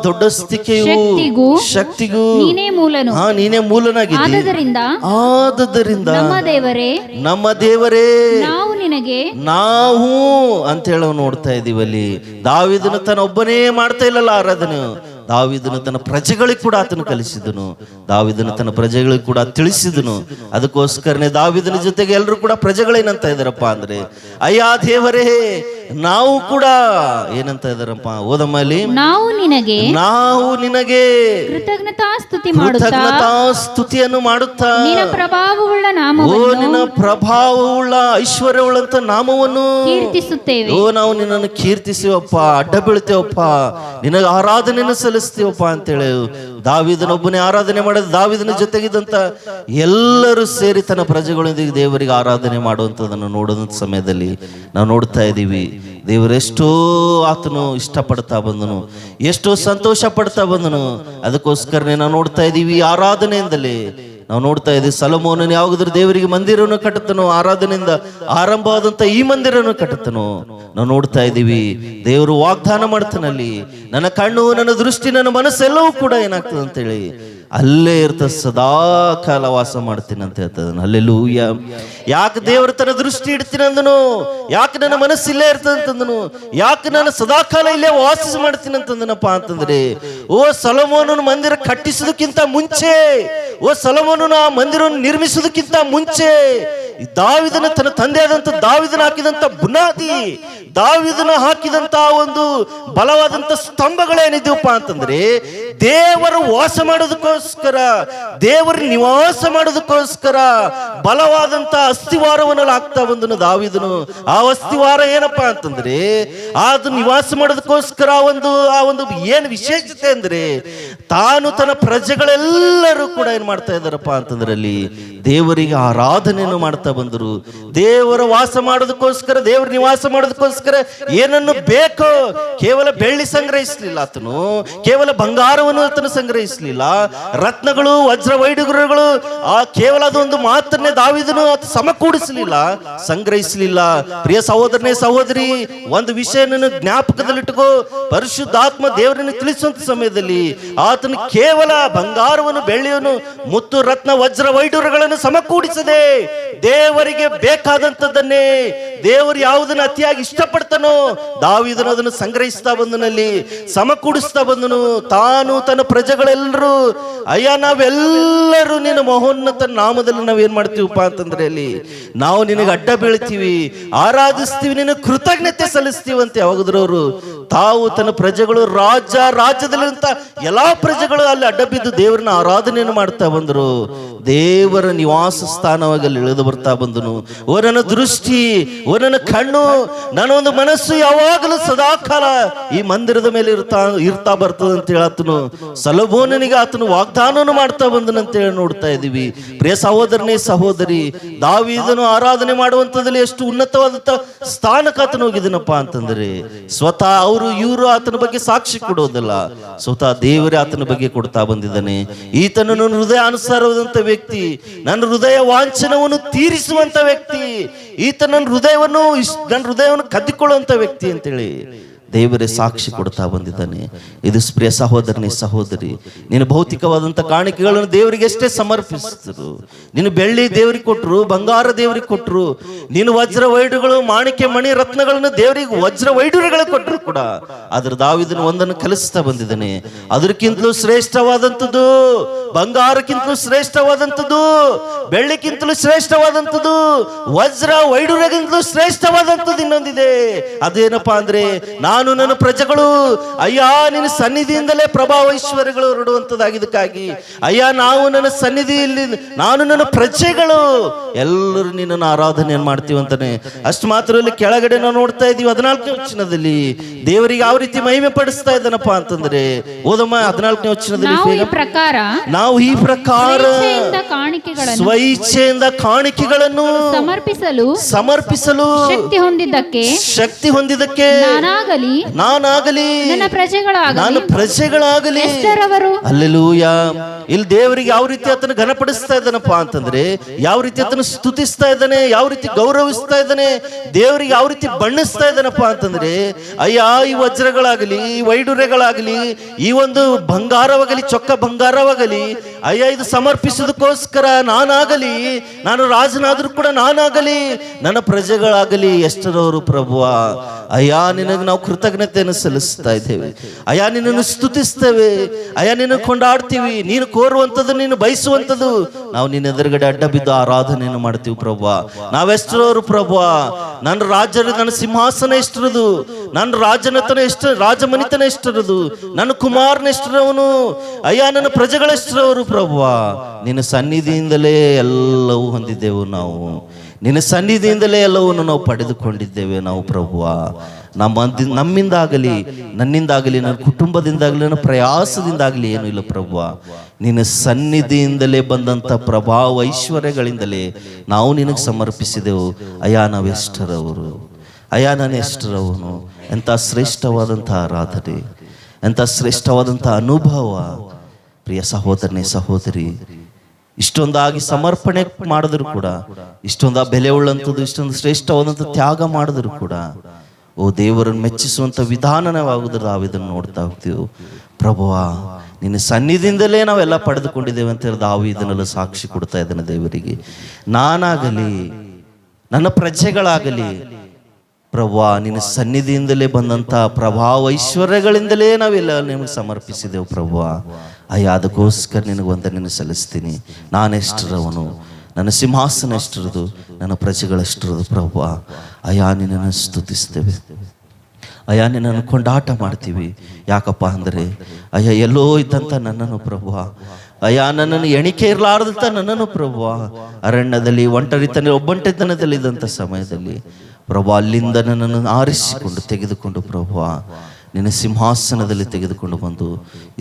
ದೊಡ್ಡ ಸ್ಥಿಕೆಯು ಶಕ್ತಿಗೂ ನೀನೇ ಮೂಲನು. ಹಾ ನೀನೇ ಮೂಲನಾಗಿದ್ದಿ. ಆದದರಿಂದ ನಮ್ಮ ದೇವರೇ ನಮ್ಮ ದೇವರೇ ನಾವು ನಿನಗೆ ನಾವು ಅಂತ ಹೇಳೋ ನೋಡ್ತಾ ಇದೀವಲ್ಲಿ. ದಾವಿದನು ತನ್ನ ಒಬ್ಬನೇ ಮಾಡ್ತಾ ಇಲ್ಲಲ್ಲ ಆರಾಧನೆ. ದಾವಿದನು ತನ್ನ ಪ್ರಜೆಗಳಿಗೆ ಕೂಡ ಆತನು ಕಲಿಸಿದನು. ದಾವಿದನು ತನ್ನ ಪ್ರಜೆಗಳಿಗೆ ಕೂಡ ತಿಳಿಸಿದನು. ಅದಕ್ಕೋಸ್ಕರನೇ ದಾವಿದನ ಜೊತೆಗೆ ಎಲ್ಲರೂ ಕೂಡ ಪ್ರಜೆಗಳೇನಂತ ಇದಾರಪ್ಪ ಅಂದ್ರೆ ಅಯ್ಯ ದೇವರೇ ನಾವು ಕೂಡ ಏನಂತ ಇದಾರಪ್ಪ ಓದಮ್ಮಲಿ ನಾವು ನಿನಗೆ ನಾವು ನಿನಗೆ ಕೃತಜ್ಞತಾ ಸ್ತುತಿ ಮಾಡುತ್ತಾ? ಪ್ರಭಾವವುಳ್ಳ ಓ ನಾಮವನ್ನು ನಿನ್ನ ಪ್ರಭಾವವುಳ್ಳ ಐಶ್ವರ್ಯವುಳ್ಳಂತ ನಾಮವನ್ನು ಕೀರ್ತಿಸುತ್ತೇವೆ. ಓ ನಾವು ನಿನ್ನನ್ನು ಕೀರ್ತಿಸಿವಪ್ಪ ಅಡ್ಡ ಬೀಳ್ತೇವಪ್ಪ ನಿನಗೆ ಆರಾಧನೆಯನ್ನು ಸಲ್ಲಿಸ್ತೀವಪ್ಪ ಅಂತೇಳಿ. ದಾವಿದನೊಬ್ಬನೇ ಆರಾಧನೆ ಮಾಡಿದ ದಾವಿದನ ಜೊತೆಗಿದ್ದಂತ ಎಲ್ಲರೂ ಸೇರಿ ತನ್ನ ಪ್ರಜೆಗಳೊಂದಿಗೆ ದೇವರಿಗೆ ಆರಾಧನೆ ಮಾಡುವಂಥದ್ದನ್ನು ನೋಡೋದಂತ ಸಮಯದಲ್ಲಿ ನಾವು ನೋಡ್ತಾ ಇದ್ದೀವಿ. ದೇವರೆಷ್ಟೋ ಆತನು ಇಷ್ಟಪಡ್ತಾ ಬಂದನು. ಎಷ್ಟೋ ಸಂತೋಷ ಪಡ್ತಾ ಬಂದನು. ಅದಕ್ಕೋಸ್ಕರನೇ ನಾವು ನೋಡ್ತಾ ಇದ್ದೀವಿ ಆರಾಧನೆಯಿಂದಲೇ. ನಾವು ನೋಡ್ತಾ ಇದ್ದೀವಿ, ಸಲಮೋನನ್ ಯಾವಾಗಾದ್ರೂ ದೇವರಿಗೆ ಮಂದಿರವನ್ನು ಕಟ್ಟುತ್ತನೋ, ಆರಾಧನೆಯಿಂದ ಆರಂಭವಾದಂತ ಈ ಮಂದಿರವನ್ನು ಕಟ್ಟುತ್ತನೋ, ನಾವು ನೋಡ್ತಾ ಇದ್ದೀವಿ, ದೇವರು ವಾಗ್ದಾನ ಮಾಡ್ತಾನಲ್ಲಿ, ನನ್ನ ಕಣ್ಣು, ನನ್ನ ದೃಷ್ಟಿ, ನನ್ನ ಮನಸ್ಸೆಲ್ಲವೂ ಕೂಡ ಏನಾಗ್ತದೆ ಅಂತೇಳಿ, ಅಲ್ಲೇ ಇರ್ತ ಸದಾ ಕಾಲ ವಾಸ ಮಾಡ್ತೀನಿ ಅಂತ ಹೇಳ್ತದ ಅಲ್ಲೆಲ್ಲೂಯ್ಯ ಯಾಕೆ ದೇವರ ತನ್ನ ದೃಷ್ಟಿ ಇಡ್ತೀನಿ ಅಂದನು ಯಾಕೆ ನನ್ನ ಮನಸ್ಸು ಇಲ್ಲೇ ಇರ್ತದಂತಂದನು? ಯಾಕೆ ನಾನು ಸದಾಕಾಲ ಇಲ್ಲೇ ವಾಸ ಮಾಡ್ತೀನಿ ಅಂತಂದನಪ್ಪ ಅಂತಂದ್ರೆ, ಓ ಸಲಮೋನನ ಮಂದಿರ ಕಟ್ಟಿಸೋದಕ್ಕಿಂತ ಮುಂಚೆ, ಓ ಸಲಮೋನನ ಆ ಮಂದಿರವನ್ನು ನಿರ್ಮಿಸೋದಕ್ಕಿಂತ ಮುಂಚೆ ದಾವಿದನ ತನ್ನ ತಂದೆಯಾದಂತ ದಾವಿದನ ಹಾಕಿದಂತ ಬುನಾದಿ, ದಾವಿದನ ಹಾಕಿದಂತ ಒಂದು ಬಲವಾದಂತ ಸ್ತಂಭಗಳೇನಿದೆಯಪ್ಪ ಅಂತಂದ್ರೆ, ದೇವರು ವಾಸ ಮಾಡೋದಕ್ಕೋಸ್ಕರ, ದೇವರ ನಿವಾಸ ಮಾಡೋದಕ್ಕೋಸ್ಕರ ಬಲವಾದಂತ ಅಸ್ಥಿವಾರವನ್ನು ಹಾಕ್ತಾ ಬಂದನು ದಾವಿದನು. ಆ ಅಸ್ಥಿವಾರ ಏನಪ್ಪಾ ಅಂತಂದ್ರೆ ಅದು ನಿವಾಸ ಮಾಡೋದಕ್ಕೋಸ್ಕರ ಒಂದು, ಆ ಒಂದು ಏನು ವಿಶೇಷತೆ ಅಂದ್ರೆ, ತಾನು ತನ್ನ ಪ್ರಜೆಗಳೆಲ್ಲರೂ ಕೂಡ ಏನ್ ಮಾಡ್ತಾ ಇದ್ದಾರಪ್ಪ ಅಂತಂದ್ರೆ ಅಲ್ಲಿ ದೇವರಿಗೆ ಆರಾಧನೆಯನ್ನು ಮಾಡ್ತಾ ಬಂದರು. ದೇವರ ವಾಸ ಮಾಡೋದಕ್ಕೋಸ್ಕರ, ದೇವರ ನಿವಾಸ ಮಾಡೋದಕ್ಕೋಸ್ಕರ ಏನನ್ನು ಬೇಕೋ, ಕೇವಲ ಬೆಳ್ಳಿ ಸಂಗ್ರಹಿಸಲಿಲ್ಲ ಆತನು, ಕೇವಲ ಬಂಗಾರವನ್ನು ಆತನು ಸಂಗ್ರಹಿಸಲಿಲ್ಲ. ರತ್ನಗಳು, ವಜ್ರ ವೈಡಗುರುಗಳು ಆ ಕೇವಲ ಅದೊಂದು ಮಾತನ್ನೇ ದಾವಿದನು ಆತ ಸಮಕೂಡಿಸಲಿಲ್ಲ ಸಂಗ್ರಹಿಸಲಿಲ್ಲ. ಪ್ರಿಯ ಸಹೋದರನೇ ಸಹೋದರಿ, ಒಂದು ವಿಷಯನನ್ನು ಜ್ಞಾಪಕದಲ್ಲಿಟ್ಟುಕೋ, ಪರಿಶುದ್ಧಾತ್ಮ ದೇವರನ್ನು ತಿಳಿಸುವಂತ ಸಮಯದಲ್ಲಿ ಆತನು ಕೇವಲ ಬಂಗಾರವನ್ನು, ಬೆಳ್ಳಿಯನ್ನು, ಮುತ್ತು, ರತ್ನ, ವಜ್ರ ವೈಡೂರ್ಯಗಳನ್ನು ಸಮಕೂಡಿಸದೆ ದೇವರಿಗೆ ಬೇಕಾದಂಥದ್ದನ್ನೇ, ದೇವರು ಯಾವುದನ್ನು ಅತಿಯಾಗಿ ಇಷ್ಟಪಡ್ತಾನೋ, ದಾವಿದನು ಅದನ್ನು ಸಂಗ್ರಹಿಸ್ತಾ ಬಂದನಲ್ಲಿ, ಸಮಕೂಡಿಸ್ತಾ ಬಂದನು. ತಾನು ತನ್ನ ಪ್ರಜೆಗಳೆಲ್ಲರೂ, ಅಯ್ಯ, ನಾವೆಲ್ಲರೂ ನಿನ್ನ ಮಹೋನ್ನತ ನಾಮದಲ್ಲಿ ನಾವೇನ್ ಮಾಡ್ತೀವಪ್ಪ? ಅಂತಂದ್ರೆ ಅಲ್ಲಿ ನಾವು ನಿನಗೆ ಅಡ್ಡ ಬೀಳ್ತೀವಿ, ಆರಾಧಿಸ್ತೀವಿ ನಿನ್ನ ಕೃತಜ್ಞತೆ ಸಲ್ಲಿಸ್ತೀವಿ ಅಂತ ಯಾವಾಗದ್ರು ಅವರು ತಾವು ತನ್ನ ಪ್ರಜೆಗಳು ರಾಜ್ಯ ರಾಜ್ಯದಲ್ಲಿರುವಂತ ಎಲ್ಲಾ ಪ್ರಜೆಗಳು ಅಲ್ಲಿ ಅಡ್ಡ ಬಿದ್ದು ದೇವರನ್ನ ಆರಾಧನೆಯನ್ನು ಮಾಡ್ತಾ ಬಂದರು. ದೇವರ ನಿವಾಸ ಸ್ಥಾನವಾಗಿ ಅಲ್ಲಿ ಇಳಿದು ಬರ್ತಾ ಬಂದನು. ಓ ದೃಷ್ಟಿ, ಓ, ನನ್ನ ಕಣ್ಣು ನನ್ನ ಒಂದು ಮನಸ್ಸು ಯಾವಾಗಲೂ ಸದಾಕಾಲ ಈ ಮಂದಿರದ ಮೇಲೆ ಇರ್ತಾ ಇರ್ತಾ ಬರ್ತದೆ ಅಂತ ಹೇಳತ್ತನು ಸಲಭೋನನಿಗೆ ಆತನು ವಾಗ್ದಾನವನ್ನು ಮಾಡ್ತಾ ಬಂದನು ಅಂತ ಹೇಳಿ ನೋಡ್ತಾ ಇದೀವಿ. ಪ್ರಿಯ ಸಹೋದರನೇ, ಸಹೋದರಿ ದಾವಿದನು ಆರಾಧನೆ ಮಾಡುವಂಥದ್ದಲ್ಲಿ ಎಷ್ಟು ಉನ್ನತವಾದಂಥ ಸ್ಥಾನಕ್ಕೆ ಆತನ ಹೋಗಿದನಪ್ಪ ಅಂತಂದ್ರೆ, ಸ್ವತಃ ಅವರು ಇವರು ಆತನ ಬಗ್ಗೆ ಸಾಕ್ಷಿ ಕೊಡೋದಿಲ್ಲ ಸ್ವತಃ ದೇವರೇ ಆತನ ಬಗ್ಗೆ ಕೊಡ್ತಾ ಬಂದಿದ್ದಾನೆ. ಈತನು ನನ್ನ ಹೃದಯ ಅನುಸಾರವಾದಂಥ ವ್ಯಕ್ತಿ, ನನ್ನ ಹೃದಯ ವಾಂಛನವನ್ನು ತೀರಿಸುವಂತ ವ್ಯಕ್ತಿ ಈತ ನನ್ನ ಹೃದಯವನ್ನು ನನ್ನ ಹೃದಯವನ್ನು ಕದ್ದಿಕೊಳ್ಳುವಂತ ವ್ಯಕ್ತಿ ಅಂತೇಳಿ. ದೇವರೇ ಸಾಕ್ಷಿ ಕೊಡ್ತಾ ಬಂದಿದ್ದಾನೆ. ಇದು ಪ್ರಿಯ ಸಹೋದರನೇ, ಸಹೋದರಿ, ನೀನು ಭೌತಿಕವಾದಂಥ ಕಾಣಿಕೆಗಳನ್ನು ದೇವರಿಗೆ ಎಷ್ಟೇ ಸಮರ್ಪಿಸಿದ್ರು, ನೀನು ಬೆಳ್ಳಿ ದೇವರಿಗೆ ಕೊಟ್ಟರು ಬಂಗಾರ ದೇವರಿಗೆ ಕೊಟ್ಟರು ನೀನು ವಜ್ರ ವೈಡುಗಳು ಮಾಣಿಕೆ ಮಣಿ, ರತ್ನಗಳನ್ನು ದೇವರಿಗೆ ವಜ್ರ ವೈಡೂರ್ಯಗಳು ಕೊಟ್ಟರು ಕೂಡ. ಅದ್ರ ದಾವಿದನು ಒಂದನ್ನು ಕಲಿಸ್ತಾ ಬಂದಿದ್ದಾನೆ. ಅದಕ್ಕಿಂತಲೂ ಶ್ರೇಷ್ಠವಾದಂಥದ್ದು, ಬಂಗಾರಕ್ಕಿಂತಲೂ ಶ್ರೇಷ್ಠವಾದಂಥದ್ದು, ಬೆಳ್ಳಿಕ್ಕಿಂತಲೂ ಶ್ರೇಷ್ಠವಾದಂಥದ್ದು ವಜ್ರ ವೈಡುರಗಿಂತಲೂ ಶ್ರೇಷ್ಠವಾದಂಥದ್ದು ಇನ್ನೊಂದಿದೆ. ಅದೇನಪ್ಪಾ ಅಂದ್ರೆ, ನಾನು ನನ್ನ ಪ್ರಜೆಗಳು ಅಯ್ಯ ನಿನ್ನ ಸನ್ನಿಧಿಯಿಂದಲೇ ಪ್ರಭಾವ ಐಶ್ವರ್ಯಗಳು ಹೊರಡುವಂಥದ್ದಾಗಿದ್ದಕ್ಕಾಗಿ ಅಯ್ಯ ನಾವು ನನ್ನ ಸನ್ನಿಧಿಯಲ್ಲಿ ನಾನು ನನ್ನ ಪ್ರಜೆಗಳು ಎಲ್ಲರೂ ನಿನ್ನನ್ನು ಆರಾಧನೆಯನ್ನು ಮಾಡ್ತೀವಿ ಅಂತಾನೆ ಅಷ್ಟು ಮಾತ್ರ ಇಲ್ಲಿ ಕೆಳಗಡೆ ನಾವು ನೋಡ್ತಾ ಇದೀವಿ ಹದಿನಾಲ್ಕನೇ ವಚನದಲ್ಲಿ ದೇವರಿಗೆ ಯಾವ ರೀತಿ ಮಹಿಮೆ ಪಡಿಸ್ತಾ ಇದ್ದಾನಪ್ಪ ಅಂತಂದ್ರೆ ಓದಮ್ಮ ಹದಿನಾಲ್ಕನೇ ವಚನದಲ್ಲಿ ನಾವು ಈ. ಪ್ರಕಾರ ಕಾಣಿಕೆಗಳನ್ನು ಸ್ವಇಚ್ಛೆಯಿಂದ ಕಾಣಿಕೆಗಳನ್ನು ಸಮರ್ಪಿಸಲು ಸಮರ್ಪಿಸಲು ಶಕ್ತಿ ಹೊಂದಿದ್ದಕ್ಕೆ ಶಕ್ತಿ ಹೊಂದಿದ್ದಕ್ಕೆ ನಾನಾಗಲಿ ನಾನಾಗಲಿ ನನ್ನ ಪ್ರಜೆಗಳಾಗಲಿ ನಾನು ಪ್ರಜೆಗಳಾಗಲಿ ಎಷ್ಟರವರು ಅಲ್ಲೆಲೂಯ ಇಲ್ಲಿ ದೇವರಿಗೆ ಯಾವ ರೀತಿ ಆತನ ಘನಪಡಿಸ್ತಾ ಇದ್ದಾನಪ್ಪ ಅಂತಂದ್ರೆ ಯಾವ ರೀತಿ ಆತನ ಸ್ತುತಿಸ್ತಾ ಇದ್ದಾನೆ ಯಾವ ರೀತಿ ಗೌರವಿಸ್ತಾ ಇದ್ದಾನೆ ದೇವರಿಗೆ ಯಾವ ರೀತಿ ಬಣ್ಣಿಸ್ತಾ ಇದ್ದಾನಪ್ಪ ಅಂತಂದ್ರೆ ಅಯ್ಯ ಈ ವಜ್ರಗಳಾಗಲಿ ಈ ವೈಡೂರ್ಯಗಳಾಗಲಿ ಈ ಒಂದು ಬಂಗಾರವಾಗಲಿ ಚೊಕ್ಕ ಬಂಗಾರವಾಗಲಿ ಅಯ್ಯ ಇದು ಸಮರ್ಪಿಸೋದಕ್ಕೋಸ್ಕರ ನಾನಾಗಲಿ, ನಾನು ರಾಜನಾದರೂ ಕೂಡ ನಾನಾಗಲಿ, ನನ್ನ ಪ್ರಜೆಗಳಾಗಲಿ ಎಷ್ಟರವರು ಪ್ರಭುವ, ಅಯ್ಯ, ನಿನಗೆ ನಾವು ಕೃತಜ್ಞತೆಯನ್ನು ಸಲ್ಲಿಸ್ತಾ ಇದ್ದೇವೆ. ಅಯ್ಯ, ನಿನ್ನನ್ನು ಸ್ತುತಿಸ್ತೇವೆ. ಅಯ್ಯ ನಿನ್ನ ಕೊಂಡಾಡ್ತೀವಿ. ನೀನು ಕೋರುವಂಥದ್ದು, ನೀನು ಬಯಸುವಂಥದ್ದು. ನಾವು ನಿನ್ನ ಎದುರುಗಡೆ ಅಡ್ಡ ಬಿದ್ದು ಆರಾಧನೆಯನ್ನು ಮಾಡ್ತೀವಿ ಪ್ರಭು ನಾವೆಷ್ಟರವರು ಪ್ರಭು ನನ್ನ ರಾಜರು, ನನ್ನ ಸಿಂಹಾಸನ ಎಷ್ಟರದು? ನನ್ನ ರಾಜನತನ ಎಷ್ಟು, ರಾಜಮನಿತನ ಎಷ್ಟರದು? ನನ್ನ ಕುಮಾರನ ಎಷ್ಟರವನು? ಅಯ್ಯ, ನನ್ನ ಪ್ರಜೆಗಳೆಷ್ಟರವರು ಪ್ರಭು ನಿನ್ನ ಸನ್ನಿಧಿಯಿಂದಲೇ ಎಲ್ಲವೂ ಹೊಂದಿದ್ದೆವು ನಾವು. ನಿನ್ನ ಸನ್ನಿಧಿಯಿಂದಲೇ ಎಲ್ಲವನ್ನು ನಾವು ಪಡೆದುಕೊಂಡಿದ್ದೇವೆ ನಾವು ಪ್ರಭುವ. ನಮ್ಮ ನಮ್ಮಿಂದಾಗಲಿ, ನನ್ನಿಂದಾಗಲಿ, ನನ್ನ ಕುಟುಂಬದಿಂದಾಗಲಿ, ನನ್ನ ಪ್ರಯಾಸದಿಂದಾಗಲಿ ಏನೂ ಇಲ್ಲ ಪ್ರಭುವ. ನಿನ್ನ ಸನ್ನಿಧಿಯಿಂದಲೇ ಬಂದಂಥ ಪ್ರಭಾವ ಐಶ್ವರ್ಯಗಳಿಂದಲೇ ನಾವು ನಿನಗೆ ಸಮರ್ಪಿಸಿದೆವು. ಅಯಾನವೆಷ್ಟರವರು ಎಷ್ಟರವನು. ಎಂಥ ಶ್ರೇಷ್ಠವಾದಂಥ ಆರಾಧನೆ. ಎಂಥ ಶ್ರೇಷ್ಠವಾದಂಥ ಅನುಭವ. ಪ್ರಿಯ ಸಹೋದರನೇ, ಸಹೋದರಿ, ಇಷ್ಟೊಂದಾಗಿ ಸಮರ್ಪಣೆ ಮಾಡಿದ್ರು ಕೂಡ, ಇಷ್ಟೊಂದ ಬೆಲೆ ಉಳ್ಳಂಥದ್ದು, ಇಷ್ಟೊಂದು ಶ್ರೇಷ್ಠವಾದಂಥ ತ್ಯಾಗ ಮಾಡಿದ್ರು ಕೂಡ, ಓ ದೇವರನ್ನು ಮೆಚ್ಚಿಸುವಂಥ ವಿಧಾನವಾಗುವುದು ನಾವು ಇದನ್ನು ನೋಡ್ತಾ ಹೋಗ್ತೀವಿ. ಪ್ರಭುವ ನಿನ್ನ ಸನ್ನಿಧಿಯಿಂದಲೇ ನಾವೆಲ್ಲ ಪಡೆದುಕೊಂಡಿದ್ದೇವೆ ಅಂತ ಹೇಳಿದ ಆವು ಇದನ್ನೆಲ್ಲ ಸಾಕ್ಷಿ ಕೊಡ್ತಾ ಇದ್ದಾನೆ ದೇವರಿಗೆ. ನಾನಾಗಲಿ, ನನ್ನ ಪ್ರಜೆಗಳಾಗಲಿ ಪ್ರಭಾ ನಿನ್ನ ಸನ್ನಿಧಿಯಿಂದಲೇ ಬಂದಂಥ ಪ್ರಭಾವ ಐಶ್ವರ್ಯಗಳಿಂದಲೇ ನಾವೆಲ್ಲ ನಿಮಗೆ ಸಮರ್ಪಿಸಿದೆವು ಪ್ರಭುವ ಅಯ್ಯ, ಅದಕ್ಕೋಸ್ಕರ ನಿನಗೆ ನಿನ್ನ ಸಲ್ಲಿಸ್ತೀನಿ. ನಾನೆಷ್ಟರವನು? ನನ್ನ ಸಿಂಹಾಸನ ಎಷ್ಟಿರೋದು? ನನ್ನ ಪ್ರಜೆಗಳಷ್ಟಿರೋದು ಪ್ರಭುವ ಅಯ್ಯ, ನಿನ್ನನ್ನು ಸ್ತುತಿಸ್ತೇವೆ. ಅಯ್ಯ, ನಿನ್ನನ್ನು ಕೊಂಡಾಟ ಮಾಡ್ತೀವಿ. ಯಾಕಪ್ಪ ಅಂದರೆ, ಅಯ್ಯ, ಎಲ್ಲೋ ಇದ್ದಂಥ ನನ್ನನ್ನು ಪ್ರಭು ಅಯ್ಯ, ನನ್ನನ್ನು ಎಣಿಕೆ ಇರಲಾರ್ದಂಥ ನನ್ನನ್ನು ಪ್ರಭು ಅರಣ್ಯದಲ್ಲಿ ಒಂಟರಿತನ ಒಬ್ಬಂಟಿತನದಲ್ಲಿ ಇದ್ದಂಥ ಸಮಯದಲ್ಲಿ ಪ್ರಭು ಅಲ್ಲಿಂದ ನನ್ನನ್ನು ಆರಿಸಿಕೊಂಡು, ತೆಗೆದುಕೊಂಡು ಪ್ರಭು ನಿನ್ನ ಸಿಂಹಾಸನದಲ್ಲಿ ತೆಗೆದುಕೊಂಡು ಬಂದು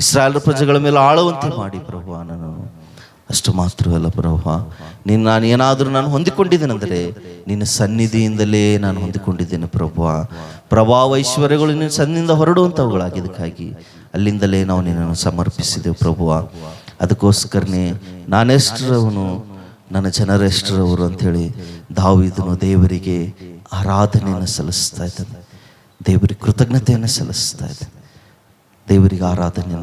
ಇಸ್ರಾಯೇಲ್ ಪ್ರಜೆಗಳ ಮೇಲೆ ಆಳುವಂತೆ ಮಾಡಿ ಪ್ರಭು ನನ್ನನ್ನು. ಅಷ್ಟು ಮಾತ್ರವಲ್ಲ ಪ್ರಭ ನೀನು ನಾನು ಏನಾದರೂ ನಾನು ಹೊಂದಿಕೊಂಡಿದ್ದೇನೆಂದರೆ, ನಿನ್ನ ಸನ್ನಿಧಿಯಿಂದಲೇ ನಾನು ಹೊಂದಿಕೊಂಡಿದ್ದೇನೆ ಪ್ರಭು ಪ್ರಭಾವ ಐಶ್ವರ್ಯಗಳು ನಿನ್ನ ಸನ್ನಿಂದ ಹೊರಡುವಂಥವುಗಳಾಗಿದ್ದಕ್ಕಾಗಿ ಅಲ್ಲಿಂದಲೇ ನಾವು ನಿನ್ನನ್ನು ಸಮರ್ಪಿಸಿದೆವು ಪ್ರಭುವ. ಅದಕ್ಕೋಸ್ಕರನೇ ನಾನೆಷ್ಟರವನು ನನ್ನ ಜನರೆಷ್ಟರವರು ಅಂಥೇಳಿ ದಾವಿದನು ದೇವರಿಗೆ ಆರಾಧನೆಯನ್ನು ಸಲ್ಲಿಸ್ತಾ ಇದ್ದಾನೆ. ದೇವರಿಗೆ ಕೃತಜ್ಞತೆಯನ್ನು ಸಲ್ಲಿಸ್ತಾ ಇದ್ದಾನೆ. ದೇವರಿಗೆ ಆರಾಧನೆಯನ್ನು